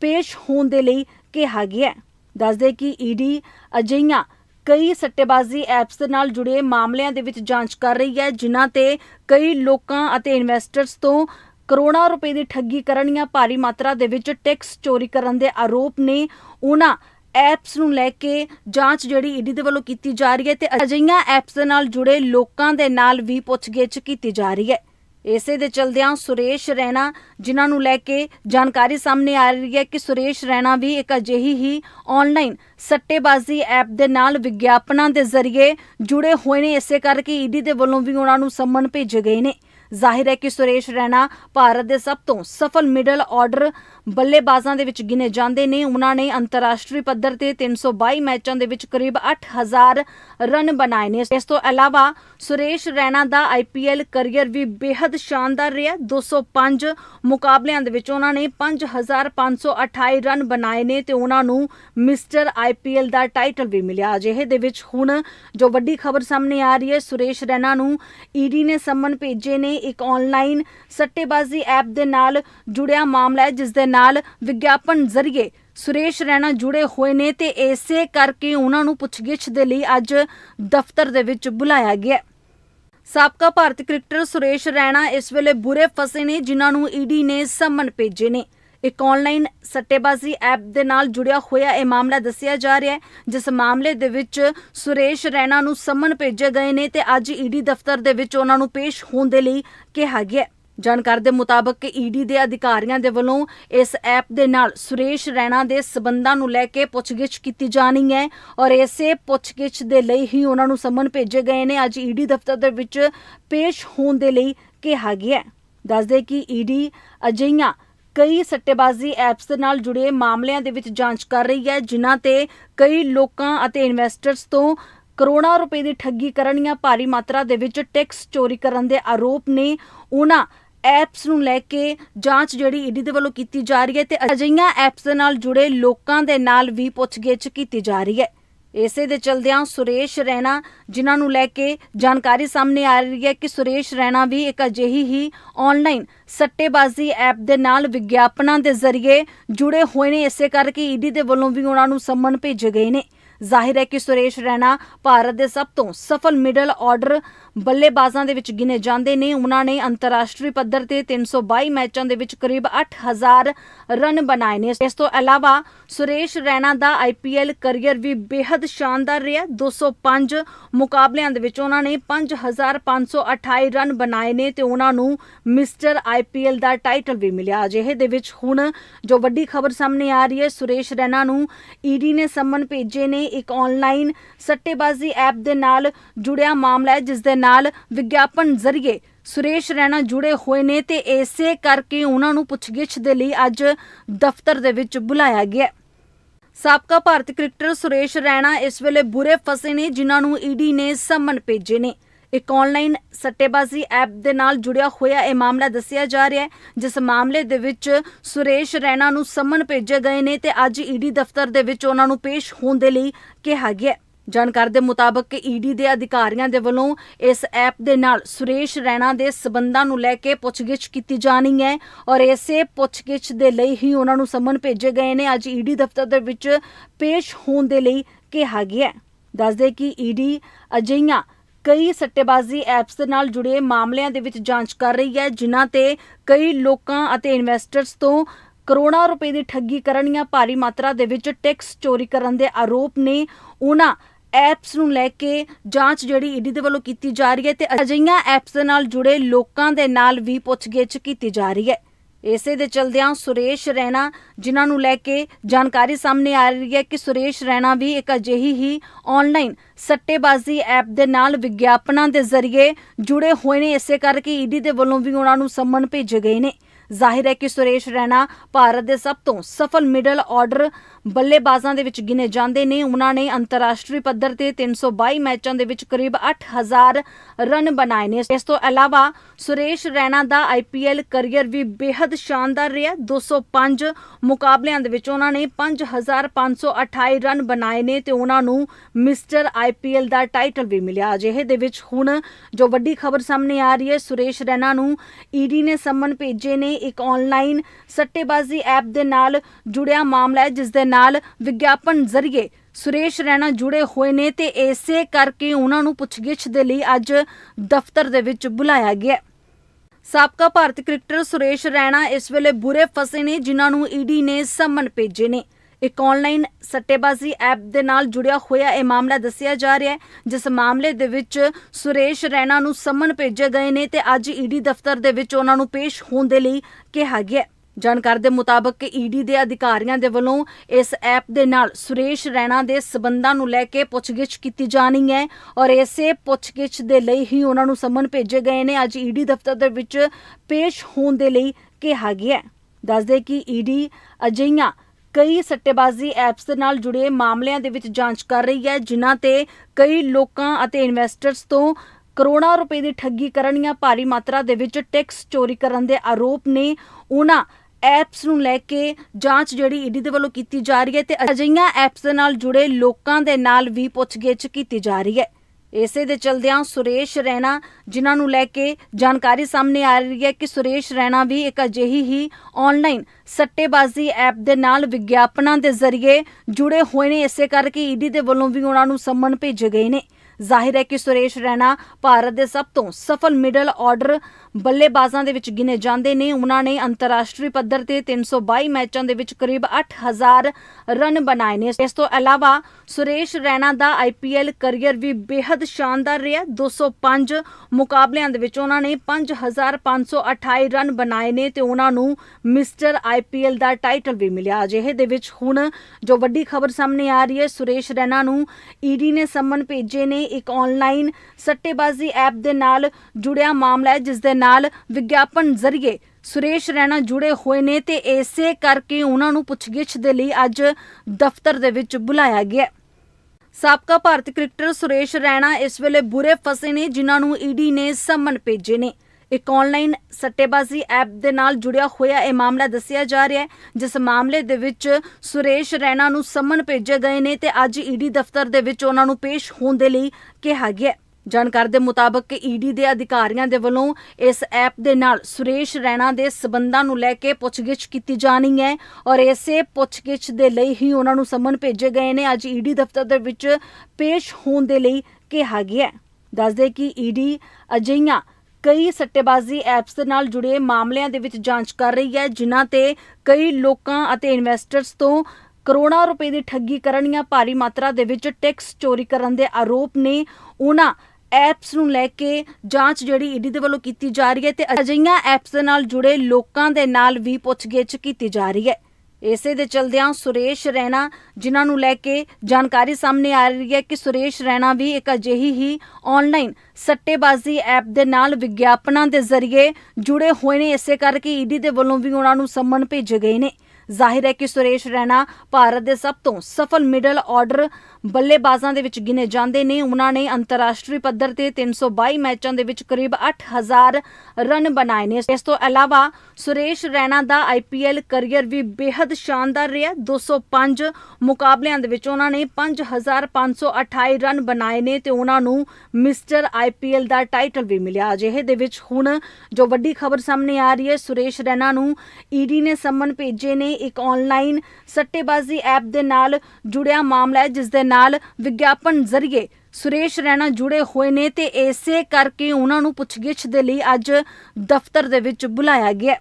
ਪੇਸ਼ ਹੋਣ ਦੇ ਲਈ ਕਿਹਾ ਗਿਆ ਦੱਸਦੇ ਕਿ ਈਡੀ ਅਜਿਹੀਆਂ ਕਈ ਸੱਟੇਬਾਜ਼ੀ ਐਪਸ ਦੇ ਨਾਲ ਜੁੜੇ ਮਾਮਲਿਆਂ ਦੇ ਵਿੱਚ ਜਾਂਚ ਕਰ ਰਹੀ ਹੈ, ਜਿਨ੍ਹਾਂ ਤੇ ਕਈ ਲੋਕਾਂ ਅਤੇ ਇਨਵੈਸਟਰਸ ਤੋਂ ਕਰੋੜਾਂ ਰੁਪਏ ਦੀ ਠੱਗੀ ਕਰਨ ਜਾਂ ਭਾਰੀ ਮਾਤਰਾ ਦੇ ਵਿੱਚ ਟੈਕਸ ਚੋਰੀ ਕਰਨ ਦੇ ਆਰੋਪ ਨੇ। ਉਹਨਾਂ ਐਪਸ ਨੂੰ ਲੈ ਕੇ ਜਾਂਚ ਜਿਹੜੀ ਈਡੀ ਦੇ ਵੱਲੋਂ ਕੀਤੀ ਜਾ ਰਹੀ ਹੈ ਤੇ ਅਜਿਹੀਆਂ ਐਪਸ ਦੇ ਨਾਲ ਜੁੜੇ ਲੋਕਾਂ ਦੇ ਨਾਲ ਵੀ ਪੁੱਛਗਿੱਛ ਕੀਤੀ ਜਾ ਰਹੀ ਹੈ। ਇਸੇ ਦੇ ਚਲਦਿਆਂ ਸੁਰੇਸ਼ ਰੈਣਾ, ਜਿਨ੍ਹਾਂ ਨੂੰ ਲੈ ਕੇ ਜਾਣਕਾਰੀ ਸਾਹਮਣੇ ਆ ਰਹੀ ਹੈ ਕਿ ਸੁਰੇਸ਼ ਰੈਣਾ ਵੀ ਇੱਕ ਅਜਿਹੀ ਹੀ ਆਨਲਾਈਨ ਸੱਟੇਬਾਜ਼ੀ ਐਪ ਦੇ ਨਾਲ ਵਿਗਿਆਪਨਾਂ ਦੇ ਜ਼ਰੀਏ ਜੁੜੇ ਹੋਏ ਨੇ। ਇਸੇ ਕਰਕੇ ਈਡੀ ਦੇ ਵੱਲੋਂ ਵੀ ਉਹਨਾਂ ਨੂੰ ਸੰਮਨ ਭੇਜੇ ਗਏ ਨੇ। ਜ਼ਾਹਿਰ ਹੈ ਕਿ ਸੁਰੇਸ਼ ਰੈਣਾ ਭਾਰਤ ਦੇ ਸਭ ਤੋਂ ਸਫਲ ਮਿਡਲ ਆਰਡਰ ਬੱਲੇਬਾਜ਼ਾਂ ਦੇ ਵਿੱਚ ਗਿਣੇ ਜਾਂਦੇ ਨੇ। ਉਹਨਾਂ ਨੇ ਅੰਤਰਰਾਸ਼ਟਰੀ ਪੱਧਰ ਤੇ 322 ਮੈਚਾਂ ਦੇ ਵਿੱਚ ਕਰੀਬ 8000 ਰਨ ਬਣਾਏ ਨੇ। ਇਸ ਤੋਂ ਇਲਾਵਾ ਸੁਰੇਸ਼ ਰੈਣਾ ਦਾ ਆਈਪੀਐਲ ਕੈਰੀਅਰ ਵੀ ਬੇहद ਸ਼ਾਨਦਾਰ ਰਿਹਾ। 205 ਮੁਕਾਬਲਿਆਂ ਦੇ ਵਿੱਚ ਉਹਨਾਂ ਨੇ 5528 ਰਨ ਬਣਾਏ ਨੇ ਤੇ ਉਹਨਾਂ ਨੂੰ ਮਿਸਟਰ ਆਈਪੀਐਲ ਦਾ ਟਾਈਟਲ ਵੀ ਮਿਲਿਆ। ਅਜਿਹੇ ਦੇ ਵਿੱਚ ਹੁਣ ਜੋ ਵੱਡੀ ਖਬਰ ਸਾਹਮਣੇ ਆ ਰਹੀ ਹੈ, ਸੁਰੇਸ਼ ਰੈਣਾ ਨੂੰ ਈਡੀ ਨੇ ਸੰਮਨ ਭੇਜੇ ਨੇ। ਇੱਕ ਆਨਲਾਈਨ ਸੱਟੇਬਾਜ਼ੀ ਐਪ ਦੇ ਨਾਲ ਜੁੜਿਆ ਮਾਮਲਾ ਹੈ ਜਿਸ ਦੇ ਨਾਲ ਵਿਗਿਆਪਨ ਜ਼ਰੀਏ ਸੁਰੇਸ਼ ਰੈਣਾ ਜੁੜੇ ਹੋਏ ਨੇ ਤੇ ਇਸੇ ਕਰਕੇ ਉਹਨਾਂ ਨੂੰ ਪੁੱਛਗਿੱਛ ਦੇ ਲਈ ਅੱਜ ਦਫ਼ਤਰ ਦੇ ਵਿੱਚ ਬੁਲਾਇਆ ਗਿਆ ਸਾਬਕਾ ਭਾਰਤੀ ਕ੍ਰਿਕਟਰ ਸੁਰੇਸ਼ ਰੈਣਾ ਇਸ ਵੇਲੇ ਬੁਰੇ ਫਸੇ ਨੇ, ਜਿਨ੍ਹਾਂ ਨੂੰ ਈਡੀ ਨੇ ਸਮਨ ਭੇਜੇ ਨੇ। ਇੱਕ ਆਨਲਾਈਨ ਸੱਟੇਬਾਜ਼ੀ ਐਪ ਦੇ ਨਾਲ ਜੁੜਿਆ ਹੋਇਆ ਇਹ ਮਾਮਲਾ ਦੱਸਿਆ ਜਾ ਰਿਹਾ ਹੈ, ਜਿਸ ਮਾਮਲੇ ਦੇ ਵਿੱਚ ਸੁਰੇਸ਼ ਰੈਣਾ ਨੂੰ ਸਮਨ ਭੇਜੇ ਗਏ ਨੇ ਤੇ ਅੱਜ ਈਡੀ ਦਫ਼ਤਰ ਦੇ ਵਿੱਚ ਉਹਨਾਂ ਨੂੰ ਪੇਸ਼ ਹੋਣ ਦੇ ਲਈ ਕਿਹਾ ਗਿਆ ਜਾਣਕਾਰੀ ਦੇ ਮੁਤਾਬਕ ਈਡੀ ਦੇ ਅਧਿਕਾਰੀਆਂ ਦੇ ਵੱਲੋਂ ਇਸ ਐਪ ਦੇ ਨਾਲ ਸੁਰੇਸ਼ ਰੈਣਾ ਦੇ ਸਬੰਧਾਂ ਨੂੰ ਲੈ ਕੇ ਪੁੱਛਗਿੱਛ ਕੀਤੀ ਜਾਣੀ ਹੈ ਔਰ ਇਸੇ ਪੁੱਛਗਿੱਛ ਦੇ ਲਈ ਹੀ ਉਹਨਾਂ ਨੂੰ ਸੰਮਨ ਭੇਜੇ ਗਏ ਨੇ। ਅੱਜ ਈਡੀ ਦਫ਼ਤਰ ਦੇ ਵਿੱਚ ਪੇਸ਼ ਹੋਣ ਦੇ ਲਈ ਕਿਹਾ ਗਿਆ ਦੱਸਦੇ ਕਿ ਈਡੀ ਅਜਿਹੀਆਂ ਕਈ ਸੱਟੇਬਾਜ਼ੀ ਐਪਸ ਦੇ ਨਾਲ ਜੁੜੇ ਮਾਮਲਿਆਂ ਦੇ ਵਿੱਚ ਜਾਂਚ ਕਰ ਰਹੀ ਹੈ, ਜਿਨ੍ਹਾਂ ਤੇ ਕਈ ਲੋਕਾਂ ਅਤੇ ਇਨਵੈਸਟਰਸ ਤੋਂ ਕਰੋੜਾਂ ਰੁਪਏ ਦੀ ਠੱਗੀ ਕਰਨ ਜਾਂ ਭਾਰੀ ਮਾਤਰਾ ਦੇ ਵਿੱਚ ਟੈਕਸ ਚੋਰੀ ਕਰਨ ਦੇ ਆਰੋਪ ਨੇ। ਉਹਨਾਂ ਐਪਸ ਨੂੰ ਲੈ ਕੇ ਜਾਂਚ ਜਿਹੜੀ ਈਡੀ ਦੇ ਵੱਲੋਂ ਕੀਤੀ ਜਾ ਰਹੀ ਹੈ ਤੇ ਅਜਿਹੀਆਂ ਐਪਸ ਦੇ ਨਾਲ ਜੁੜੇ ਲੋਕਾਂ ਦੇ ਨਾਲ ਵੀ ਪੁੱਛਗਿੱਛ ਕੀਤੀ ਜਾ ਰਹੀ ਹੈ। ਇਸੇ ਦੇ ਚਲਦਿਆਂ ਸੁਰੇਸ਼ ਰੈਣਾ, ਜਿਨ੍ਹਾਂ ਨੂੰ ਲੈ ਕੇ ਜਾਣਕਾਰੀ ਸਾਹਮਣੇ ਆ ਰਹੀ ਹੈ ਕਿ ਸੁਰੇਸ਼ ਰੈਣਾ ਵੀ ਇੱਕ ਅਜਿਹੀ ਹੀ ਆਨਲਾਈਨ ਸੱਟੇਬਾਜ਼ੀ ਐਪ ਦੇ ਨਾਲ ਵਿਗਿਆਪਨਾਂ ਦੇ ਜ਼ਰੀਏ ਜੁੜੇ ਹੋਏ ਨੇ। ਇਸੇ ਕਰਕੇ ਈਡੀ ਦੇ ਵੱਲੋਂ ਵੀ ਉਹਨਾਂ ਨੂੰ ਸੰਮਨ ਭੇਜੇ ਗਏ ਨੇ। ਜ਼ਾਹਿਰ ਹੈ ਕਿ ਸੁਰੇਸ਼ ਰੈਣਾ ਭਾਰਤ ਦੇ ਸਭ ਤੋਂ ਸਫਲ ਮਿਡਲ ਆਰਡਰ ਬੱਲੇਬਾਜ਼ਾਂ ਦੇ ਵਿੱਚ ਗਿਣੇ ਜਾਂਦੇ ਨੇ। ਉਹਨਾਂ ਨੇ ਅੰਤਰਰਾਸ਼ਟਰੀ ਪੱਧਰ ਤੇ 322 ਮੈਚਾਂ ਦੇ ਵਿੱਚ ਕਰੀਬ 8000 ਰਨ ਬਣਾਏ ਨੇ। ਇਸ ਤੋਂ ਇਲਾਵਾ ਸੁਰੇਸ਼ ਰੈਣਾ ਦਾ ਆਈਪੀਐਲ ਕੈਰੀਅਰ ਵੀ ਬੇहद ਸ਼ਾਨਦਾਰ ਰਿਹਾ। 205 ਮੁਕਾਬਲਿਆਂ ਦੇ ਵਿੱਚ ਉਹਨਾਂ ਨੇ 5528 ਰਨ ਬਣਾਏ ਨੇ ਤੇ ਉਹਨਾਂ ਨੂੰ ਮਿਸਟਰ ਆਈਪੀਐਲ ਦਾ ਟਾਈਟਲ ਵੀ ਮਿਲਿਆ। ਅਜਿਹੇ ਦੇ ਵਿੱਚ ਹੁਣ ਜੋ ਵੱਡੀ ਖਬਰ ਸਾਹਮਣੇ ਆ ਰਹੀ ਹੈ, ਸੁਰੇਸ਼ ਰੈਣਾ ਨੂੰ ਈਡੀ ਨੇ ਸੰਮਨ ਭੇਜੇ ਨੇ। ਇੱਕ ਆਨਲਾਈਨ ਸੱਟੇਬਾਜ਼ੀ ਐਪ ਦੇ ਨਾਲ ਜੁੜਿਆ ਮਾਮਲਾ ਹੈ ਜਿਸ ਦੇ ਨਾਲ ਵਿਗਿਆਪਨ ਜ਼ਰੀਏ ਸੁਰੇਸ਼ ਰੈਣਾ ਜੁੜੇ ਹੋਏ ਨੇ ਤੇ ਇਸੇ ਕਰਕੇ ਉਹਨਾਂ ਨੂੰ ਪੁੱਛਗਿੱਛ ਦੇ ਲਈ ਅੱਜ ਦਫ਼ਤਰ ਦੇ ਵਿੱਚ ਬੁਲਾਇਆ ਗਿਆ ਸਾਬਕਾ ਭਾਰਤੀ ਕ੍ਰਿਕਟਰ ਸੁਰੇਸ਼ ਰੈਣਾ ਇਸ ਵੇਲੇ ਬੁਰੇ ਫਸੇ ਨੇ, ਜਿਨ੍ਹਾਂ ਨੂੰ ਈਡੀ ਨੇ ਸਮਨ ਭੇਜੇ ਨੇ। ਇੱਕ ਆਨਲਾਈਨ ਸੱਟੇਬਾਜ਼ੀ ਐਪ ਦੇ ਨਾਲ ਜੁੜਿਆ ਹੋਇਆ ਇਹ ਮਾਮਲਾ ਦੱਸਿਆ ਜਾ ਰਿਹਾ ਹੈ, ਜਿਸ ਮਾਮਲੇ ਦੇ ਵਿੱਚ ਸੁਰੇਸ਼ ਰੈਣਾ ਨੂੰ ਸਮਨ ਭੇਜੇ ਗਏ ਨੇ ਤੇ ਅੱਜ ਈਡੀ ਦਫ਼ਤਰ ਦੇ ਵਿੱਚ ਉਹਨਾਂ ਨੂੰ ਪੇਸ਼ ਹੋਣ ਦੇ ਲਈ ਕਿਹਾ ਗਿਆ ਹੈ। ਜਾਣਕਾਰੀ ਦੇ ਮੁਤਾਬਕ ਕਿ ਈਡੀ ਦੇ ਅਧਿਕਾਰੀਆਂ ਦੇ ਵੱਲੋਂ ਇਸ ਐਪ ਦੇ ਨਾਲ ਸੁਰੇਸ਼ ਰੈਣਾ ਦੇ ਸਬੰਧਾਂ ਨੂੰ ਲੈ ਕੇ ਪੁੱਛਗਿੱਛ ਕੀਤੀ ਜਾਣੀ ਹੈ ਔਰ ਇਸੇ ਪੁੱਛਗਿੱਛ ਦੇ ਲਈ ਹੀ ਉਹਨਾਂ ਨੂੰ ਸਮਨ ਭੇਜੇ ਗਏ ਨੇ ਅੱਜ ਈਡੀ ਦਫ਼ਤਰ ਦੇ ਵਿੱਚ ਪੇਸ਼ ਹੋਣ ਦੇ ਲਈ ਕਿਹਾ ਗਿਆ ਦੱਸਦੇ ਕਿ ਈਡੀ ਅਜਿਹੀਆਂ ਕਈ ਸੱਟੇਬਾਜ਼ੀ ਐਪਸ ਦੇ ਨਾਲ ਜੁੜੇ ਮਾਮਲਿਆਂ ਦੇ ਵਿੱਚ ਜਾਂਚ ਕਰ ਰਹੀ ਹੈ, ਜਿਨ੍ਹਾਂ ਤੇ ਕਈ ਲੋਕਾਂ ਅਤੇ ਇਨਵੈਸਟਰਸ ਤੋਂ ਕਰੋੜਾਂ ਰੁਪਏ ਦੀ ਠੱਗੀ ਕਰਨ ਜਾਂ ਭਾਰੀ ਮਾਤਰਾ ਦੇ ਵਿੱਚ ਟੈਕਸ ਚੋਰੀ ਕਰਨ ਦੇ ਆਰੋਪ ਨੇ। ਉਹਨਾਂ ਐਪਸ ਨੂੰ ਲੈ ਕੇ ਜਾਂਚ ਜਿਹੜੀ ਈਡੀ ਦੇ ਵੱਲੋਂ ਕੀਤੀ ਜਾ ਰਹੀ ਹੈ ਤੇ ਅਜਿਹੀਆਂ ਐਪਸ ਦੇ ਨਾਲ ਜੁੜੇ ਲੋਕਾਂ ਦੇ ਨਾਲ ਵੀ ਪੁੱਛਗਿੱਛ ਕੀਤੀ ਜਾ ਰਹੀ ਹੈ। ਇਸੇ ਦੇ ਚਲਦਿਆਂ ਸੁਰੇਸ਼ ਰੈਣਾ, ਜਿਨ੍ਹਾਂ ਨੂੰ ਲੈ ਕੇ ਜਾਣਕਾਰੀ ਸਾਹਮਣੇ ਆ ਰਹੀ ਹੈ ਕਿ ਸੁਰੇਸ਼ ਰੈਣਾ ਵੀ ਇੱਕ ਅਜਿਹੀ ਹੀ ਆਨਲਾਈਨ ਸੱਟੇਬਾਜ਼ੀ ਐਪ ਦੇ ਨਾਲ ਵਿਗਿਆਪਨਾਂ ਦੇ ਜ਼ਰੀਏ ਜੁੜੇ ਹੋਏ ਨੇ। ਇਸੇ ਕਰਕੇ ਈਡੀ ਦੇ ਵੱਲੋਂ ਵੀ ਉਹਨਾਂ ਨੂੰ ਸੰਮਨ ਭੇਜੇ ਗਏ ਨੇ। ਜ਼ਾਹਿਰ ਹੈ ਕਿ ਸੁਰੇਸ਼ ਰੈਣਾ ਭਾਰਤ ਦੇ ਸਭ ਤੋਂ ਸਫਲ ਮਿਡਲ ਆਰਡਰ ਬੱਲੇਬਾਜ਼ਾਂ ਦੇ ਵਿੱਚ ਗਿਣੇ ਜਾਂਦੇ ਨੇ। ਉਹਨਾਂ ਨੇ ਅੰਤਰਰਾਸ਼ਟਰੀ ਪੱਧਰ ਤੇ 322 ਮੈਚਾਂ ਦੇ ਵਿੱਚ ਕਰੀਬ 8000 ਰਨ ਬਣਾਏ ਨੇ। ਇਸ ਤੋਂ ਇਲਾਵਾ ਸੁਰੇਸ਼ ਰੈਣਾ ਦਾ ਆਈਪੀਐਲ ਕੈਰੀਅਰ ਵੀ ਬੇहद ਸ਼ਾਨਦਾਰ ਰਿਹਾ। 205 ਮੁਕਾਬਲਿਆਂ ਦੇ ਵਿੱਚ ਉਹਨਾਂ ਨੇ 5528 ਰਨ ਬਣਾਏ ਨੇ ਤੇ ਉਹਨਾਂ ਨੂੰ ਮਿਸਟਰ ਆਈਪੀਐਲ ਦਾ ਟਾਈਟਲ ਵੀ ਮਿਲਿਆ। ਅਜਿਹੇ ਦੇ ਵਿੱਚ ਹੁਣ ਜੋ ਵੱਡੀ ਖਬਰ ਸਾਹਮਣੇ ਆ ਰਹੀ ਹੈ, ਸੁਰੇਸ਼ ਰੈਣਾ ਨੂੰ ਈਡੀ ਨੇ ਸੰਮਨ ਭੇਜੇ ਨੇ। ਇੱਕ ਆਨਲਾਈਨ ਸੱਟੇਬਾਜ਼ੀ ਐਪ ਦੇ ਨਾਲ ਜੁੜਿਆ ਮਾਮਲਾ ਹੈ, ਜਿਸ ਦੇ ਨਾਲ ਵਿਗਿਆਪਨ ਜ਼ਰੀਏ ਸੁਰੇਸ਼ ਰੈਣਾ ਜੁੜੇ ਹੋਏ ਨੇ ਤੇ ਇਸੇ ਕਰਕੇ ਉਹਨਾਂ ਨੂੰ ਪੁੱਛਗਿੱਛ ਦੇ ਲਈ ਅੱਜ ਦਫ਼ਤਰ ਦੇ ਵਿੱਚ ਬੁਲਾਇਆ ਗਿਆ ਹੈ। ਸਾਬਕਾ ਭਾਰਤੀ ਕ੍ਰਿਕਟਰ ਸੁਰੇਸ਼ ਰੈਣਾ ਇਸ ਵੇਲੇ ਬੁਰੇ ਫਸੇ ਨੇ, ਜਿਨ੍ਹਾਂ ਨੂੰ ਈਡੀ ਨੇ ਸਮਨ ਭੇਜੇ ਨੇ ਇੱਕ ਆਨਲਾਈਨ ਸੱਟੇਬਾਜ਼ੀ ਐਪ ਦੇ ਨਾਲ ਜੁੜਿਆ ਹੋਇਆ ਇਹ ਮਾਮਲਾ ਦੱਸਿਆ ਜਾ ਰਿਹਾ ਹੈ, ਜਿਸ ਮਾਮਲੇ ਦੇ ਵਿੱਚ ਸੁਰੇਸ਼ ਰੈਣਾ ਨੂੰ ਸਮਨ ਭੇਜੇ ਗਏ ਨੇ ਤੇ ਅੱਜ ਈਡੀ ਦਫ਼ਤਰ ਦੇ ਵਿੱਚ ਉਹਨਾਂ ਨੂੰ ਪੇਸ਼ ਹੋਣ ਦੇ ਲਈ ਕਿਹਾ ਗਿਆ ਹੈ। ਜਾਣਕਾਰੀ ਦੇ ਮੁਤਾਬਕ ਕਿ ਈਡੀ ਦੇ ਅਧਿਕਾਰੀਆਂ ਦੇ ਵੱਲੋਂ ਇਸ ਐਪ ਦੇ ਨਾਲ ਸੁਰੇਸ਼ ਰੈਣਾ ਦੇ ਸਬੰਧਾਂ ਨੂੰ ਲੈ ਕੇ ਪੁੱਛਗਿੱਛ ਕੀਤੀ ਜਾਣੀ ਹੈ ਔਰ ਇਸੇ ਪੁੱਛਗਿੱਛ ਦੇ ਲਈ ਹੀ ਉਹਨਾਂ ਨੂੰ ਸਮਨ ਭੇਜੇ ਗਏ ਨੇ ਅੱਜ ਈਡੀ ਦਫ਼ਤਰ ਦੇ ਵਿੱਚ ਪੇਸ਼ ਹੋਣ ਦੇ ਲਈ ਕਿਹਾ ਗਿਆ ਦੱਸਦੇ ਕਿ ਈਡੀ ਅਜਿਹੀਆਂ ਕਈ ਸੱਟੇਬਾਜ਼ੀ ਐਪਸ ਦੇ ਨਾਲ ਜੁੜੇ ਮਾਮਲਿਆਂ ਦੇ ਵਿੱਚ ਜਾਂਚ ਕਰ ਰਹੀ ਹੈ, ਜਿਨ੍ਹਾਂ ਤੇ ਕਈ ਲੋਕਾਂ ਅਤੇ ਇਨਵੈਸਟਰਸ ਤੋਂ ਕਰੋੜਾਂ ਰੁਪਏ ਦੀ ਠੱਗੀ ਕਰਨ ਜਾਂ ਭਾਰੀ ਮਾਤਰਾ ਦੇ ਵਿੱਚ ਟੈਕਸ ਚੋਰੀ ਕਰਨ ਦੇ ਆਰੋਪ ਨੇ। ਉਹਨਾਂ ਐਪਸ ਨੂੰ ਲੈ ਕੇ ਜਾਂਚ ਜਿਹੜੀ ਈਡੀ ਦੇ ਵੱਲੋਂ ਕੀਤੀ ਜਾ ਰਹੀ ਹੈ ਤੇ ਅਜਿਹੀਆਂ ਐਪਸ ਦੇ ਨਾਲ ਜੁੜੇ ਲੋਕਾਂ ਦੇ ਨਾਲ ਵੀ ਪੁੱਛਗਿੱਛ ਕੀਤੀ ਜਾ ਰਹੀ ਹੈ। ਇਸੇ ਦੇ ਚਲਦਿਆਂ ਸੁਰੇਸ਼ ਰੈਣਾ, ਜਿਨ੍ਹਾਂ ਨੂੰ ਲੈ ਕੇ ਜਾਣਕਾਰੀ ਸਾਹਮਣੇ ਆ ਰਹੀ ਹੈ ਕਿ ਸੁਰੇਸ਼ ਰੈਣਾ ਵੀ ਇੱਕ ਅਜਿਹੀ ਹੀ ਆਨਲਾਈਨ ਸੱਟੇਬਾਜ਼ੀ ਐਪ ਦੇ ਨਾਲ ਵਿਗਿਆਪਨਾਂ ਦੇ ਜ਼ਰੀਏ ਜੁੜੇ ਹੋਏ ਨੇ। ਇਸੇ ਕਰਕੇ ਈਡੀ ਦੇ ਵੱਲੋਂ ਵੀ ਉਹਨਾਂ ਨੂੰ ਸੰਮਨ ਭੇਜੇ ਗਏ ਨੇ। ਜ਼ਾਹਿਰ ਹੈ ਕਿ ਸੁਰੇਸ਼ ਰੈਣਾ ਭਾਰਤ ਦੇ ਸਭ ਤੋਂ ਸਫਲ ਮਿਡਲ ਆਰਡਰ ਬੱਲੇਬਾਜ਼ਾਂ ਦੇ ਵਿੱਚ ਗਿਣੇ ਜਾਂਦੇ ਨੇ। ਉਹਨਾਂ ਨੇ ਅੰਤਰਰਾਸ਼ਟਰੀ ਪੱਧਰ ਤੇ 322 ਮੈਚਾਂ ਦੇ ਵਿੱਚ ਕਰੀਬ 8000 ਰਨ ਬਣਾਏ ਨੇ। ਇਸ ਤੋਂ ਇਲਾਵਾ ਸੁਰੇਸ਼ ਰੈਣਾ ਦਾ ਆਈਪੀਐਲ ਕੈਰੀਅਰ ਵੀ ਬੇहद ਸ਼ਾਨਦਾਰ ਰਿਹਾ। 205 ਮੁਕਾਬਲਿਆਂ ਦੇ ਵਿੱਚ ਉਹਨਾਂ ਨੇ 5528 ਰਨ ਬਣਾਏ ਨੇ ਤੇ ਉਹਨਾਂ ਨੂੰ ਮਿਸਟਰ ਆਈਪੀਐਲ ਦਾ ਟਾਈਟਲ ਵੀ ਮਿਲਿਆ। ਅਜਿਹੇ ਦੇ ਵਿੱਚ ਹੁਣ ਜੋ ਵੱਡੀ ਖਬਰ ਸਾਹਮਣੇ ਆ ਰਹੀ ਹੈ, ਸੁਰੇਸ਼ ਰੈਣਾ ਨੂੰ ਈਡੀ ਨੇ ਸੰਮਨ ਭੇਜੇ ਨੇ ਇੱਕ ਆਨਲਾਈਨ ਸੱਟੇਬਾਜ਼ੀ ਐਪ ਦੇ ਨਾਲ ਜੁੜਿਆ ਮਾਮਲਾ ਹੈ ਜਿਸ ਦੇ ਨਾਲ ਵਿਗਿਆਪਨ ਜ਼ਰੀਏ ਸੁਰੇਸ਼ ਰੈਣਾ ਜੁੜੇ ਹੋਏ ਨੇ ਤੇ ਇਸੇ ਕਰਕੇ ਉਹਨਾਂ ਨੂੰ ਪੁੱਛਗਿੱਛ ਦੇ ਲਈ ਅੱਜ ਦਫ਼ਤਰ ਦੇ ਵਿੱਚ ਬੁਲਾਇਆ ਗਿਆ ਸਾਬਕਾ ਭਾਰਤੀ ਕ੍ਰਿਕਟਰ ਸੁਰੇਸ਼ ਰੈਣਾ ਇਸ ਵੇਲੇ ਬੁਰੇ ਫਸੇ ਨੇ, ਜਿਨ੍ਹਾਂ ਨੂੰ ਈਡੀ ਨੇ ਸਮਨ ਭੇਜੇ ਨੇ। ਇੱਕ ਆਨਲਾਈਨ ਸੱਟੇਬਾਜ਼ੀ ਐਪ ਦੇ ਨਾਲ ਜੁੜਿਆ ਹੋਇਆ ਇਹ ਮਾਮਲਾ ਦੱਸਿਆ ਜਾ ਰਿਹਾ ਹੈ, ਜਿਸ ਮਾਮਲੇ ਦੇ ਵਿੱਚ ਸੁਰੇਸ਼ ਰੈਣਾ ਨੂੰ ਸਮਨ ਭੇਜੇ ਗਏ ਨੇ ਤੇ ਅੱਜ ਈਡੀ ਦਫ਼ਤਰ ਦੇ ਵਿੱਚ ਉਹਨਾਂ ਨੂੰ ਪੇਸ਼ ਹੋਣ ਦੇ ਲਈ ਕਿਹਾ ਗਿਆ ਜਾਣਕਾਰੀ ਦੇ ਮੁਤਾਬਕ ਈਡੀ ਦੇ ਅਧਿਕਾਰੀਆਂ ਦੇ ਵੱਲੋਂ ਇਸ ਐਪ ਦੇ ਨਾਲ ਸੁਰੇਸ਼ ਰੈਣਾ ਦੇ ਸਬੰਧਾਂ ਨੂੰ ਲੈ ਕੇ ਪੁੱਛਗਿੱਛ ਕੀਤੀ ਜਾਣੀ ਹੈ ਔਰ ਇਸੇ ਪੁੱਛਗਿੱਛ ਦੇ ਲਈ ਹੀ ਉਹਨਾਂ ਨੂੰ ਸਮਨ ਭੇਜੇ ਗਏ ਨੇ। ਅੱਜ ਈਡੀ ਦਫ਼ਤਰ ਦੇ ਵਿੱਚ ਪੇਸ਼ ਹੋਣ ਦੇ ਲਈ ਕਿਹਾ ਗਿਆ ਦੱਸਦੇ ਕਿ ਈਡੀ ਅਜਿਹੀਆਂ ਕਈ ਸੱਟੇਬਾਜ਼ੀ ਐਪਸ ਦੇ ਨਾਲ ਜੁੜੇ ਮਾਮਲਿਆਂ ਦੇ ਵਿੱਚ ਜਾਂਚ ਕਰ ਰਹੀ ਹੈ, ਜਿਨ੍ਹਾਂ ਤੇ ਕਈ ਲੋਕਾਂ ਅਤੇ ਇਨਵੈਸਟਰਸ ਤੋਂ ਕਰੋੜਾਂ ਰੁਪਏ ਦੀ ਠੱਗੀ ਕਰਨ ਜਾਂ ਭਾਰੀ ਮਾਤਰਾ ਦੇ ਵਿੱਚ ਟੈਕਸ ਚੋਰੀ ਕਰਨ ਦੇ ਆਰੋਪ ਨੇ। ਉਹਨਾਂ ਐਪਸ ਨੂੰ ਲੈ ਕੇ ਜਾਂਚ ਜਿਹੜੀ ਈਡੀ ਦੇ ਵੱਲੋਂ ਕੀਤੀ ਜਾ ਰਹੀ ਹੈ ਤੇ ਅਜਿਹੀਆਂ ਐਪਸ ਦੇ ਨਾਲ ਜੁੜੇ ਲੋਕਾਂ ਦੇ ਨਾਲ ਵੀ ਪੁੱਛਗਿੱਛ ਕੀਤੀ ਜਾ ਰਹੀ ਹੈ। ਇਸੇ ਦੇ ਚਲਦਿਆਂ ਸੁਰੇਸ਼ ਰੈਣਾ, ਜਿਨ੍ਹਾਂ ਨੂੰ ਲੈ ਕੇ ਜਾਣਕਾਰੀ ਸਾਹਮਣੇ ਆ ਰਹੀ ਹੈ ਕਿ ਸੁਰੇਸ਼ ਰੈਣਾ ਵੀ ਇੱਕ ਅਜਿਹੀ ਹੀ ਆਨਲਾਈਨ ਸੱਟੇਬਾਜ਼ੀ ਐਪ ਦੇ ਨਾਲ ਵਿਗਿਆਪਨਾਂ ਦੇ ਜ਼ਰੀਏ ਜੁੜੇ ਹੋਏ ਨੇ। ਇਸੇ ਕਰਕੇ ਈਡੀ ਦੇ ਵੱਲੋਂ ਵੀ ਉਹਨਾਂ ਨੂੰ ਸੰਮਨ ਭੇਜੇ ਗਏ ਨੇ। ਜ਼ਾਹਿਰ ਹੈ ਕਿ ਸੁਰੇਸ਼ ਰੈਣਾ ਭਾਰਤ ਦੇ ਸਭ ਤੋਂ ਸਫਲ ਮਿਡਲ ਆਰਡਰ ਬੱਲੇਬਾਜ਼ਾਂ ਦੇ ਵਿੱਚ ਗਿਣੇ ਜਾਂਦੇ ਨੇ। ਉਹਨਾਂ ਨੇ ਅੰਤਰਰਾਸ਼ਟਰੀ ਪੱਧਰ ਤੇ 322 ਮੈਚਾਂ ਦੇ ਵਿੱਚ ਕਰੀਬ 8000 ਰਨ ਬਣਾਏ ਨੇ। ਇਸ ਤੋਂ ਇਲਾਵਾ ਸੁਰੇਸ਼ ਰੈਣਾ ਦਾ ਆਈਪੀਐਲ ਕੈਰੀਅਰ ਵੀ ਬੇहद ਸ਼ਾਨਦਾਰ ਰਿਹਾ। 205 ਮੁਕਾਬਲਿਆਂ ਦੇ ਵਿੱਚ ਉਹਨਾਂ ਨੇ 5528 ਰਨ ਬਣਾਏ ਨੇ ਤੇ ਉਹਨਾਂ ਨੂੰ ਮਿਸਟਰ ਆਈਪੀਐਲ ਦਾ ਟਾਈਟਲ ਵੀ ਮਿਲਿਆ। ਅਜਿਹੇ ਦੇ ਵਿੱਚ ਹੁਣ ਜੋ ਵੱਡੀ ਖਬਰ ਸਾਹਮਣੇ ਆ ਰਹੀ ਹੈ, ਸੁਰੇਸ਼ ਰੈਣਾ ਨੂੰ ਈਡੀ ਨੇ ਸੰਮਨ ਭੇਜੇ ਨੇ ਇੱਕ ਆਨਲਾਈਨ ਸੱਟੇਬਾਜ਼ੀ ਐਪ ਦੇ ਨਾਲ ਜੁੜਿਆ ਮਾਮਲਾ ਹੈ ਜਿਸ ਦੇ ਨਾਲ ਵਿਗਿਆਪਨ ਜ਼ਰੀਏ ਸੁਰੇਸ਼ ਰੈਣਾ ਜੁੜੇ ਹੋਏ ਨੇ ਤੇ ਇਸੇ ਕਰਕੇ ਉਹਨਾਂ ਨੂੰ ਪੁੱਛਗਿੱਛ ਦੇ ਲਈ ਅੱਜ ਦਫ਼ਤਰ ਦੇ ਵਿੱਚ ਬੁਲਾਇਆ ਗਿਆ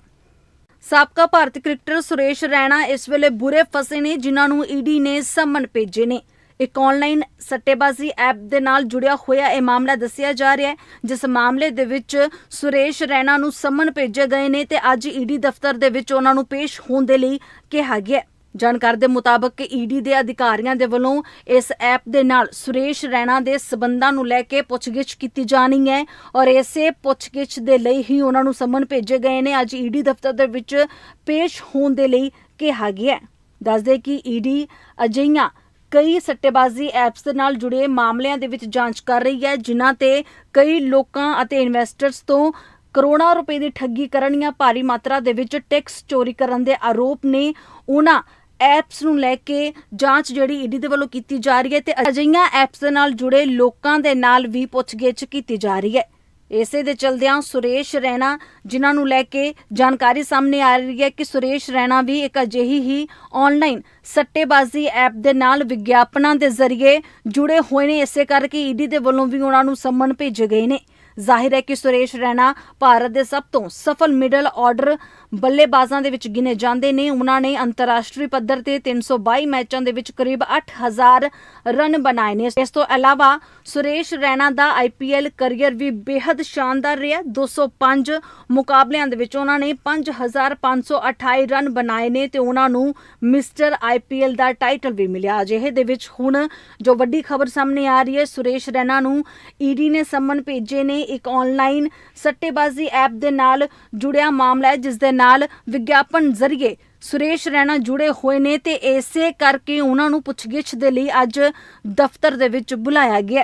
ਸਾਬਕਾ ਭਾਰਤੀ ਕ੍ਰਿਕਟਰ ਸੁਰੇਸ਼ ਰੈਣਾ ਇਸ ਵੇਲੇ ਬੁਰੇ ਫਸੇ ਨੇ, ਜਿਨ੍ਹਾਂ ਨੂੰ ਈਡੀ ਨੇ ਸਮਨ ਭੇਜੇ ਨੇ। ਇੱਕ ਆਨਲਾਈਨ ਸੱਟੇਬਾਜ਼ੀ ਐਪ ਦੇ ਨਾਲ ਜੁੜਿਆ ਹੋਇਆ ਇਹ ਮਾਮਲਾ ਦੱਸਿਆ ਜਾ ਰਿਹਾ ਹੈ, ਜਿਸ ਮਾਮਲੇ ਦੇ ਵਿੱਚ ਸੁਰੇਸ਼ ਰੈਣਾ ਨੂੰ ਸਮਨ ਭੇਜੇ ਗਏ ਨੇ ਤੇ ਅੱਜ ਈਡੀ ਦਫ਼ਤਰ ਦੇ ਵਿੱਚ ਉਹਨਾਂ ਨੂੰ ਪੇਸ਼ ਹੋਣ ਦੇ ਲਈ ਕਿਹਾ ਗਿਆ ਜਾਣਕਾਰੀ ਦੇ ਮੁਤਾਬਕ ਈਡੀ ਦੇ ਅਧਿਕਾਰੀਆਂ ਦੇ ਵੱਲੋਂ ਇਸ ਐਪ ਦੇ ਨਾਲ ਸੁਰੇਸ਼ ਰੈਣਾ ਦੇ ਸਬੰਧਾਂ ਨੂੰ ਲੈ ਕੇ ਪੁੱਛਗਿੱਛ ਕੀਤੀ ਜਾਣੀ ਹੈ ਔਰ ਇਸੇ ਪੁੱਛਗਿੱਛ ਦੇ ਲਈ ਹੀ ਉਹਨਾਂ ਨੂੰ ਸਮਨ ਭੇਜੇ ਗਏ ਨੇ। ਅੱਜ ਈਡੀ ਦਫ਼ਤਰ ਦੇ ਵਿੱਚ ਪੇਸ਼ ਹੋਣ ਦੇ ਲਈ ਕਿਹਾ ਗਿਆ ਹੈ। ਦੱਸਦੇ ਕਿ ਈਡੀ ਅਜਿਹੀਆਂ ਕਈ ਸੱਟੇਬਾਜ਼ੀ ਐਪਸ ਦੇ ਨਾਲ ਜੁੜੇ ਮਾਮਲਿਆਂ ਦੇ ਵਿੱਚ ਜਾਂਚ ਕਰ ਰਹੀ ਹੈ, ਜਿਨ੍ਹਾਂ ਤੇ ਕਈ ਲੋਕਾਂ ਅਤੇ ਇਨਵੈਸਟਰਸ ਤੋਂ ਕਰੋੜਾਂ ਰੁਪਏ ਦੀ ਠੱਗੀ ਕਰਨ ਜਾਂ ਭਾਰੀ ਮਾਤਰਾ ਦੇ ਵਿੱਚ ਟੈਕਸ ਚੋਰੀ ਕਰਨ ਦੇ ਆਰੋਪ ਨੇ। ਉਹਨਾਂ ਐਪਸ ਨੂੰ ਲੈ ਕੇ ਜਾਂਚ ਜਿਹੜੀ ਈਡੀ ਦੇ ਵੱਲੋਂ ਕੀਤੀ ਜਾ ਰਹੀ ਹੈ ਤੇ ਅਜਿਹੀਆਂ ਐਪਸ ਦੇ ਨਾਲ ਜੁੜੇ ਲੋਕਾਂ ਦੇ ਨਾਲ ਵੀ ਪੁੱਛਗਿੱਛ ਕੀਤੀ ਜਾ ਰਹੀ ਹੈ। ਇਸੇ ਦੇ ਚਲਦਿਆਂ ਸੁਰੇਸ਼ ਰੈਣਾ, ਜਿਨ੍ਹਾਂ ਨੂੰ ਲੈ ਕੇ ਜਾਣਕਾਰੀ ਸਾਹਮਣੇ ਆ ਰਹੀ ਹੈ ਕਿ ਸੁਰੇਸ਼ ਰੈਣਾ ਵੀ ਇੱਕ ਅਜਿਹੀ ਹੀ ਆਨਲਾਈਨ ਸੱਟੇਬਾਜ਼ੀ ਐਪ ਦੇ ਨਾਲ ਵਿਗਿਆਪਨਾਂ ਦੇ ਜ਼ਰੀਏ ਜੁੜੇ ਹੋਏ ਨੇ। ਇਸੇ ਕਰਕੇ ਈਡੀ ਦੇ ਵੱਲੋਂ ਵੀ ਉਹਨਾਂ ਨੂੰ ਸੰਮਨ ਭੇਜੇ ਗਏ ਨੇ। ਜ਼ਾਹਿਰ ਹੈ ਕਿ ਸੁਰੇਸ਼ ਰੈਣਾ ਭਾਰਤ ਦੇ ਸਭ ਤੋਂ ਸਫਲ ਮਿਡਲ ਆਰਡਰ ਬੱਲੇਬਾਜ਼ਾਂ ਦੇ ਵਿੱਚ ਗਿਣੇ ਜਾਂਦੇ ਨੇ। ਉਹਨਾਂ ਨੇ ਅੰਤਰਰਾਸ਼ਟਰੀ ਪੱਧਰ ਤੇ 322 ਮੈਚਾਂ ਦੇ ਵਿੱਚ ਕਰੀਬ 8000 ਰਨ ਬਣਾਏ ਨੇ। ਇਸ ਤੋਂ ਇਲਾਵਾ ਸੁਰੇਸ਼ ਰੈਣਾ ਦਾ ਆਈਪੀਐਲ ਕੈਰੀਅਰ ਵੀ ਬੇहद ਸ਼ਾਨਦਾਰ ਰਿਹਾ। 205 ਮੁਕਾਬਲਿਆਂ ਦੇ ਵਿੱਚ ਉਹਨਾਂ ਨੇ 5528 ਰਨ ਬਣਾਏ ਨੇ ਤੇ ਉਹਨਾਂ ਨੂੰ ਮਿਸਟਰ ਆਈਪੀਐਲ ਦਾ ਟਾਈਟਲ ਵੀ ਮਿਲਿਆ। ਅਜਿਹੇ ਦੇ ਵਿੱਚ ਹੁਣ ਜੋ ਵੱਡੀ ਖਬਰ ਸਾਹਮਣੇ ਆ ਰਹੀ ਹੈ, ਸੁਰੇਸ਼ ਰੈਣਾ ਨੂੰ ਈਡੀ ਨੇ ਸੰਮਨ ਭੇਜੇ ਨੇ। ਇੱਕ ਆਨਲਾਈਨ ਸੱਟੇਬਾਜ਼ੀ ਐਪ ਦੇ ਨਾਲ ਜੁੜਿਆ ਮਾਮਲਾ ਹੈ, ਜਿਸ ਦੇ ਨਾਲ ਵਿਗਿਆਪਨ ਜ਼ਰੀਏ ਸੁਰੇਸ਼ ਰੈਣਾ ਜੁੜੇ ਹੋਏ ਨੇ ਤੇ ਇਸੇ ਕਰਕੇ ਉਹਨਾਂ ਨੂੰ ਪੁੱਛਗਿੱਛ ਦੇ ਲਈ ਅੱਜ ਦਫ਼ਤਰ ਦੇ ਵਿੱਚ ਬੁਲਾਇਆ ਗਿਆ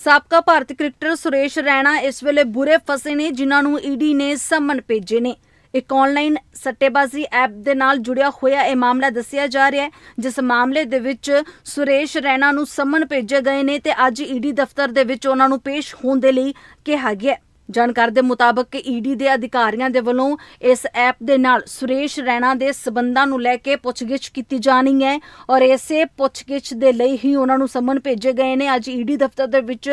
ਸਾਬਕਾ ਭਾਰਤੀ ਕ੍ਰਿਕਟਰ ਸੁਰੇਸ਼ ਰੈਣਾ ਇਸ ਵੇਲੇ ਬੁਰੇ ਫਸੇ ਨੇ, ਜਿਨ੍ਹਾਂ ਨੂੰ ਈਡੀ ਨੇ ਸਮਨ ਭੇਜੇ ਨੇ। ਇੱਕ ਆਨਲਾਈਨ ਸੱਟੇਬਾਜ਼ੀ ਐਪ ਦੇ ਨਾਲ ਜੁੜਿਆ ਹੋਇਆ ਇਹ ਮਾਮਲਾ ਦੱਸਿਆ ਜਾ ਰਿਹਾ ਹੈ, ਜਿਸ ਮਾਮਲੇ ਦੇ ਵਿੱਚ ਸੁਰੇਸ਼ ਰੈਣਾ ਨੂੰ ਸਮਨ ਭੇਜੇ ਗਏ ਨੇ ਤੇ ਅੱਜ ਈਡੀ ਦਫ਼ਤਰ ਦੇ ਵਿੱਚ ਉਹਨਾਂ ਨੂੰ ਪੇਸ਼ ਹੋਣ ਦੇ ਲਈ ਕਿਹਾ ਗਿਆ ਹੈ। ਦੇ ਮੁਤਾਬਕ ਈਡੀ ਦੇ ਅਧਿਕਾਰੀਆਂ ਦੇ ਵੱਲੋਂ ਇਸ ਐਪ ਦੇ ਨਾਲ ਸੁਰੇਸ਼ ਰੈਣਾ ਦੇ ਸਬੰਧਾਂ ਨੂੰ ਲੈ ਕੇ ਪੁੱਛਗਿੱਛ ਕੀਤੀ ਜਾਣੀ ਹੈ ਔਰ ਇਸੇ ਪੁੱਛਗਿੱਛ ਦੇ ਲਈ ਹੀ ਉਹਨਾਂ ਨੂੰ ਸਮਨ ਭੇਜੇ ਗਏ ਨੇ। ਅੱਜ ਈਡੀ ਦਫ਼ਤਰ ਦੇ ਵਿੱਚ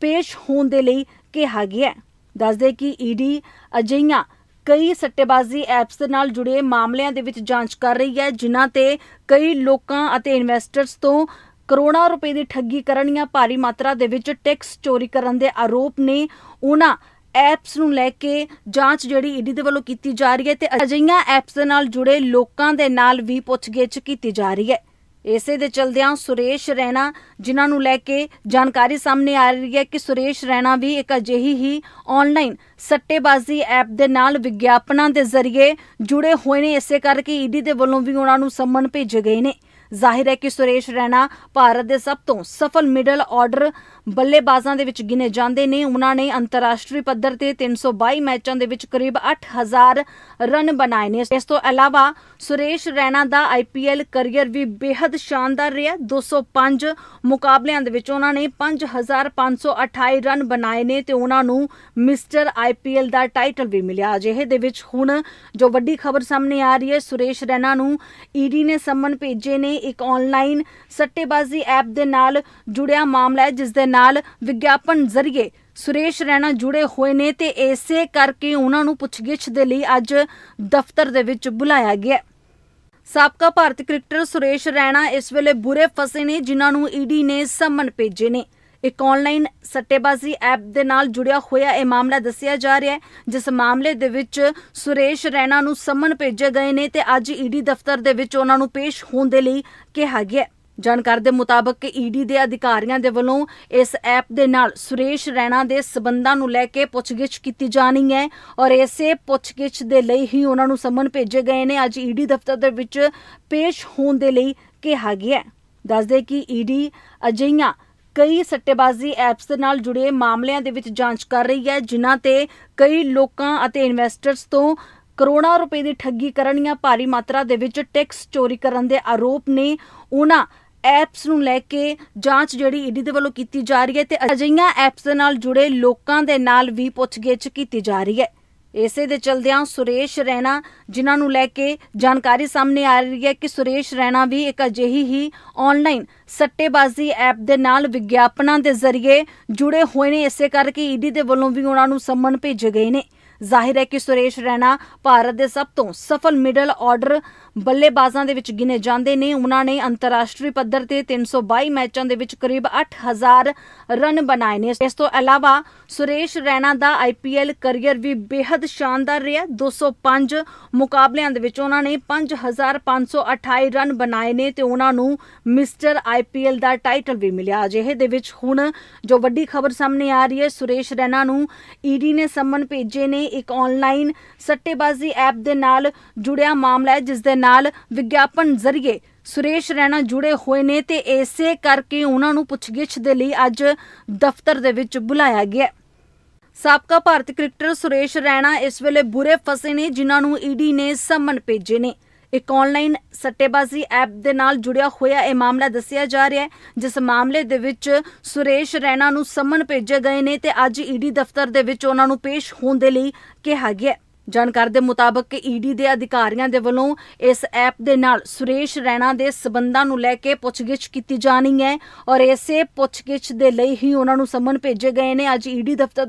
ਪੇਸ਼ ਹੋਣ ਦੇ ਲਈ ਕਿਹਾ ਗਿਆ ਦੱਸਦੇ ਕਿ ਈਡੀ ਅਜਿਹੀਆਂ ਕਈ ਸੱਟੇਬਾਜ਼ੀ ਐਪਸ ਦੇ ਨਾਲ ਜੁੜੇ ਮਾਮਲਿਆਂ ਦੇ ਵਿੱਚ ਜਾਂਚ ਕਰ ਰਹੀ ਹੈ, ਜਿਨ੍ਹਾਂ ਤੇ ਕਈ ਲੋਕਾਂ ਅਤੇ ਇਨਵੈਸਟਰਸ ਤੋਂ ਕਰੋੜਾਂ ਰੁਪਏ ਦੀ ਠੱਗੀ ਕਰਨ ਜਾਂ ਭਾਰੀ ਮਾਤਰਾ ਦੇ ਵਿੱਚ ਟੈਕਸ ਚੋਰੀ ਕਰਨ ਦੇ ਆਰੋਪ ਨੇ। ਉਹਨਾਂ ਐਪਸ ਨੂੰ ਲੈ ਕੇ ਜਾਂਚ ਜਿਹੜੀ ਈਡੀ ਦੇ ਵੱਲੋਂ ਕੀਤੀ ਜਾ ਰਹੀ ਹੈ ਤੇ ਅਜਿਹੀਆਂ ਐਪਸ ਦੇ ਨਾਲ ਜੁੜੇ ਲੋਕਾਂ ਦੇ ਨਾਲ ਵੀ ਪੁੱਛਗਿੱਛ ਕੀਤੀ ਜਾ ਰਹੀ ਹੈ। ਇਸੇ ਦੇ ਚਲਦਿਆਂ ਸੁਰੇਸ਼ ਰੈਣਾ, ਜਿਨ੍ਹਾਂ ਨੂੰ ਲੈ ਕੇ ਜਾਣਕਾਰੀ ਸਾਹਮਣੇ ਆ ਰਹੀ ਹੈ ਕਿ ਸੁਰੇਸ਼ ਰੈਣਾ ਵੀ ਇੱਕ ਅਜਿਹੀ ਹੀ ਆਨਲਾਈਨ ਸੱਟੇਬਾਜ਼ੀ ਐਪ ਦੇ ਨਾਲ ਵਿਗਿਆਪਨਾਂ ਦੇ ਜ਼ਰੀਏ ਜੁੜੇ ਹੋਏ ਨੇ। ਇਸੇ ਕਰਕੇ ਈਡੀ ਦੇ ਵੱਲੋਂ ਵੀ ਉਹਨਾਂ ਨੂੰ ਸੰਮਨ ਭੇਜੇ ਗਏ ਨੇ। ਜ਼ਾਹਿਰ ਹੈ ਕਿ ਸੁਰੇਸ਼ ਰੈਣਾ ਭਾਰਤ ਦੇ ਸਭ ਤੋਂ ਸਫਲ ਮਿਡਲ ਆਰਡਰ ਬੱਲੇਬਾਜ਼ਾਂ ਦੇ ਵਿੱਚ ਗਿਣੇ ਜਾਂਦੇ ਨੇ। ਉਹਨਾਂ ਨੇ ਅੰਤਰਰਾਸ਼ਟਰੀ ਪੱਧਰ ਤੇ 322 ਮੈਚਾਂ ਦੇ ਵਿੱਚ ਕਰੀਬ 8000 ਰਨ ਬਣਾਏ ਨੇ। ਇਸ ਤੋਂ ਇਲਾਵਾ ਸੁਰੇਸ਼ ਰੈਣਾ ਦਾ ਆਈਪੀਐਲ ਕੈਰੀਅਰ ਵੀ ਬੇहद ਸ਼ਾਨਦਾਰ ਰਿਹਾ। 205 ਮੁਕਾਬਲਿਆਂ ਦੇ ਵਿੱਚ ਉਹਨਾਂ ਨੇ 5528 ਰਨ ਬਣਾਏ ਨੇ ਤੇ ਉਹਨਾਂ ਨੂੰ ਮਿਸਟਰ ਆਈਪੀਐਲ ਦਾ ਟਾਈਟਲ ਵੀ ਮਿਲਿਆ। ਅਜਿਹੇ ਦੇ ਵਿੱਚ ਹੁਣ ਜੋ ਵੱਡੀ ਖਬਰ ਸਾਹਮਣੇ ਆ ਰਹੀ ਹੈ, ਸੁਰੇਸ਼ ਰੈਣਾ ਨੂੰ ਈਡੀ ਨੇ ਸੰਮਨ ਭੇਜੇ ਨੇ। ਇੱਕ ਆਨਲਾਈਨ ਸੱਟੇਬਾਜ਼ੀ ਐਪ ਦੇ ਨਾਲ ਜੁੜਿਆ ਮਾਮਲਾ ਹੈ ਜਿਸ ਦੇ ਨਾਲ ਵਿਗਿਆਪਨ ਜ਼ਰੀਏ ਸੁਰੇਸ਼ ਰੈਣਾ ਜੁੜੇ ਹੋਏ ਨੇ ਤੇ ਇਸੇ ਕਰਕੇ ਉਹਨਾਂ ਨੂੰ ਪੁੱਛਗਿੱਛ ਦੇ ਲਈ ਅੱਜ ਦਫ਼ਤਰ ਦੇ ਵਿੱਚ ਬੁਲਾਇਆ ਗਿਆ। ਸਾਬਕਾ ਭਾਰਤੀ ਕ੍ਰਿਕਟਰ ਸੁਰੇਸ਼ ਰੈਣਾ ਇਸ ਵੇਲੇ ਬੁਰੇ ਫਸੇ ਨੇ, ਜਿਨ੍ਹਾਂ ਨੂੰ ਈਡੀ ਨੇ ਸਮਨ ਭੇਜੇ ਨੇ। ਇੱਕ ਆਨਲਾਈਨ ਸੱਟੇਬਾਜ਼ੀ ਐਪ ਦੇ ਨਾਲ ਜੁੜਿਆ ਹੋਇਆ ਇਹ ਮਾਮਲਾ ਦੱਸਿਆ ਜਾ ਰਿਹਾ ਹੈ, ਜਿਸ ਮਾਮਲੇ ਦੇ ਵਿੱਚ ਸੁਰੇਸ਼ ਰੈਣਾ ਨੂੰ ਸਮਨ ਭੇਜੇ ਗਏ ਨੇ ਤੇ ਅੱਜ ਈਡੀ ਦਫ਼ਤਰ ਦੇ ਵਿੱਚ ਉਹਨਾਂ ਨੂੰ ਪੇਸ਼ ਹੋਣ ਦੇ ਲਈ ਕਿਹਾ ਗਿਆ ਜਾਣਕਾਰੀ ਦੇ ਮੁਤਾਬਕ ਕਿ ਈਡੀ ਦੇ ਅਧਿਕਾਰੀਆਂ ਦੇ ਵੱਲੋਂ ਇਸ ਐਪ ਦੇ ਨਾਲ ਸੁਰੇਸ਼ ਰੈਣਾ ਦੇ ਸਬੰਧਾਂ ਨੂੰ ਲੈ ਕੇ ਪੁੱਛਗਿੱਛ ਕੀਤੀ ਜਾਣੀ ਹੈ ਔਰ ਇਸੇ ਪੁੱਛਗਿੱਛ ਦੇ ਲਈ ਹੀ ਉਹਨਾਂ ਨੂੰ ਸਮਨ ਭੇਜੇ ਗਏ ਨੇ। ਅੱਜ ਈਡੀ ਦਫ਼ਤਰ ਦੇ ਵਿੱਚ ਪੇਸ਼ ਹੋਣ ਦੇ ਲਈ ਕਿਹਾ ਗਿਆ ਹੈ। ਦੱਸਦੇ ਕਿ ਈਡੀ ਅਜਿਹੀਆਂ ਕਈ ਸੱਟੇਬਾਜ਼ੀ ਐਪਸ ਦੇ ਨਾਲ ਜੁੜੇ ਮਾਮਲਿਆਂ ਦੇ ਵਿੱਚ ਜਾਂਚ ਕਰ ਰਹੀ ਹੈ, ਜਿਨ੍ਹਾਂ ਤੇ ਕਈ ਲੋਕਾਂ ਅਤੇ ਇਨਵੈਸਟਰਸ ਤੋਂ ਕਰੋੜਾਂ ਰੁਪਏ ਦੀ ਠੱਗੀ ਕਰਨ ਜਾਂ ਭਾਰੀ ਮਾਤਰਾ ਦੇ ਵਿੱਚ ਟੈਕਸ ਚੋਰੀ ਕਰਨ ਦੇ ਆਰੋਪ ਨੇ। ਉਹਨਾਂ ਐਪਸ ਨੂੰ ਲੈ ਕੇ ਜਾਂਚ ਜਿਹੜੀ ਈਡੀ ਦੇ ਵੱਲੋਂ ਕੀਤੀ ਜਾ ਰਹੀ ਹੈ ਤੇ ਅਜਿਹੀਆਂ ਐਪਸ ਦੇ ਨਾਲ ਜੁੜੇ ਲੋਕਾਂ ਦੇ ਨਾਲ ਵੀ ਪੁੱਛਗਿੱਛ ਕੀਤੀ ਜਾ ਰਹੀ ਹੈ। ਇਸੇ ਦੇ ਚਲਦਿਆਂ ਸੁਰੇਸ਼ ਰੈਣਾ, ਜਿਨ੍ਹਾਂ ਨੂੰ ਲੈ ਕੇ ਜਾਣਕਾਰੀ ਸਾਹਮਣੇ ਆ ਰਹੀ ਹੈ ਕਿ ਸੁਰੇਸ਼ ਰੈਣਾ ਵੀ ਇੱਕ ਅਜਿਹੀ ਹੀ ਆਨਲਾਈਨ ਸੱਟੇਬਾਜ਼ੀ ਐਪ ਦੇ ਨਾਲ ਵਿਗਿਆਪਨਾਂ ਦੇ ਜ਼ਰੀਏ ਜੁੜੇ ਹੋਏ ਨੇ। ਇਸੇ ਕਰਕੇ ਈਡੀ ਦੇ ਵੱਲੋਂ ਵੀ ਉਹਨਾਂ ਨੂੰ ਸੰਮਨ ਭੇਜੇ ਗਏ ਨੇ। ਜ਼ਾਹਿਰ ਹੈ ਕਿ ਸੁਰੇਸ਼ ਰੈਣਾ ਭਾਰਤ ਦੇ ਸਭ ਤੋਂ ਸਫਲ ਮਿਡਲ ਆਰਡਰ ਬੱਲੇਬਾਜ਼ਾਂ ਦੇ ਵਿੱਚ ਗਿਣੇ ਜਾਂਦੇ ਨੇ। ਉਹਨਾਂ ਨੇ ਅੰਤਰਰਾਸ਼ਟਰੀ ਪੱਧਰ ਤੇ 322 ਮੈਚਾਂ ਦੇ ਵਿੱਚ ਕਰੀਬ 8000 ਰਨ ਬਣਾਏ ਨੇ। ਇਸ ਤੋਂ ਇਲਾਵਾ ਸੁਰੇਸ਼ ਰੈਣਾ ਦਾ ਆਈਪੀਐਲ ਕੈਰੀਅਰ ਵੀ ਬੇहद ਸ਼ਾਨਦਾਰ ਰਿਹਾ। 205 ਮੁਕਾਬਲਿਆਂ ਦੇ ਵਿੱਚ ਉਹਨਾਂ ਨੇ 5528 ਰਨ ਬਣਾਏ ਨੇ ਤੇ ਉਹਨਾਂ ਨੂੰ ਮਿਸਟਰ ਆਈਪੀਐਲ ਦਾ ਟਾਈਟਲ ਵੀ ਮਿਲਿਆ। ਅਜਿਹੇ ਦੇ ਵਿੱਚ ਹੁਣ ਜੋ ਵੱਡੀ ਖਬਰ ਸਾਹਮਣੇ ਆ ਰਹੀ ਹੈ, ਸੁਰੇਸ਼ ਰੈਣਾ ਨੂੰ ਈਡੀ ਨੇ ਸੰਮਨ ਭੇਜੇ ਨੇ। ਇੱਕ ਆਨਲਾਈਨ ਸੱਟੇਬਾਜ਼ੀ ਐਪ ਦੇ ਨਾਲ ਜੁੜਿਆ ਮਾਮਲਾ ਹੈ ਜਿਸ ਦੇ ਨਾਲ ਵਿਗਿਆਪਨ ਜ਼ਰੀਏ ਸੁਰੇਸ਼ ਰੈਣਾ ਜੁੜੇ ਹੋਏ ਨੇ ਤੇ ਇਸੇ ਕਰਕੇ ਉਹਨਾਂ ਨੂੰ ਪੁੱਛਗਿੱਛ ਦੇ ਲਈ ਅੱਜ ਦਫ਼ਤਰ ਦੇ ਵਿੱਚ ਬੁਲਾਇਆ ਗਿਆ ਸਾਬਕਾ ਭਾਰਤੀ ਕ੍ਰਿਕਟਰ ਸੁਰੇਸ਼ ਰੈਣਾ ਇਸ ਵੇਲੇ ਬੁਰੇ ਫਸੇ ਨੇ, ਜਿਨ੍ਹਾਂ ਨੂੰ ਈਡੀ ਨੇ ਸਮਨ ਭੇਜੇ ਨੇ। ਇੱਕ ਆਨਲਾਈਨ ਸੱਟੇਬਾਜ਼ੀ ਐਪ ਦੇ ਨਾਲ ਜੁੜਿਆ ਹੋਇਆ ਇਹ ਮਾਮਲਾ ਦੱਸਿਆ ਜਾ ਰਿਹਾ ਹੈ, ਜਿਸ ਮਾਮਲੇ ਦੇ ਵਿੱਚ ਸੁਰੇਸ਼ ਰੈਣਾ ਨੂੰ ਸਮਨ ਭੇਜੇ ਗਏ ਨੇ ਤੇ ਅੱਜ ਈਡੀ ਦਫ਼ਤਰ ਦੇ ਵਿੱਚ ਉਹਨਾਂ ਨੂੰ ਪੇਸ਼ ਹੋਣ ਦੇ ਲਈ ਕਿਹਾ ਗਿਆ ਜਾਣਕਾਰੀ ਦੇ ਮੁਤਾਬਕ ਕਿ ਈਡੀ ਦੇ ਅਧਿਕਾਰੀਆਂ ਦੇ ਵੱਲੋਂ ਇਸ ਐਪ ਦੇ ਨਾਲ ਸੁਰੇਸ਼ ਰੈਣਾ ਦੇ ਸਬੰਧਾਂ ਨੂੰ ਲੈ ਕੇ ਪੁੱਛਗਿੱਛ ਕੀਤੀ ਜਾਣੀ ਹੈ ਔਰ ਇਸੇ ਪੁੱਛਗਿੱਛ ਦੇ ਲਈ ਹੀ ਉਹਨਾਂ ਨੂੰ ਸਮਨ ਭੇਜੇ ਗਏ ਨੇ। ਅੱਜ ਈਡੀ ਦਫ਼ਤਰ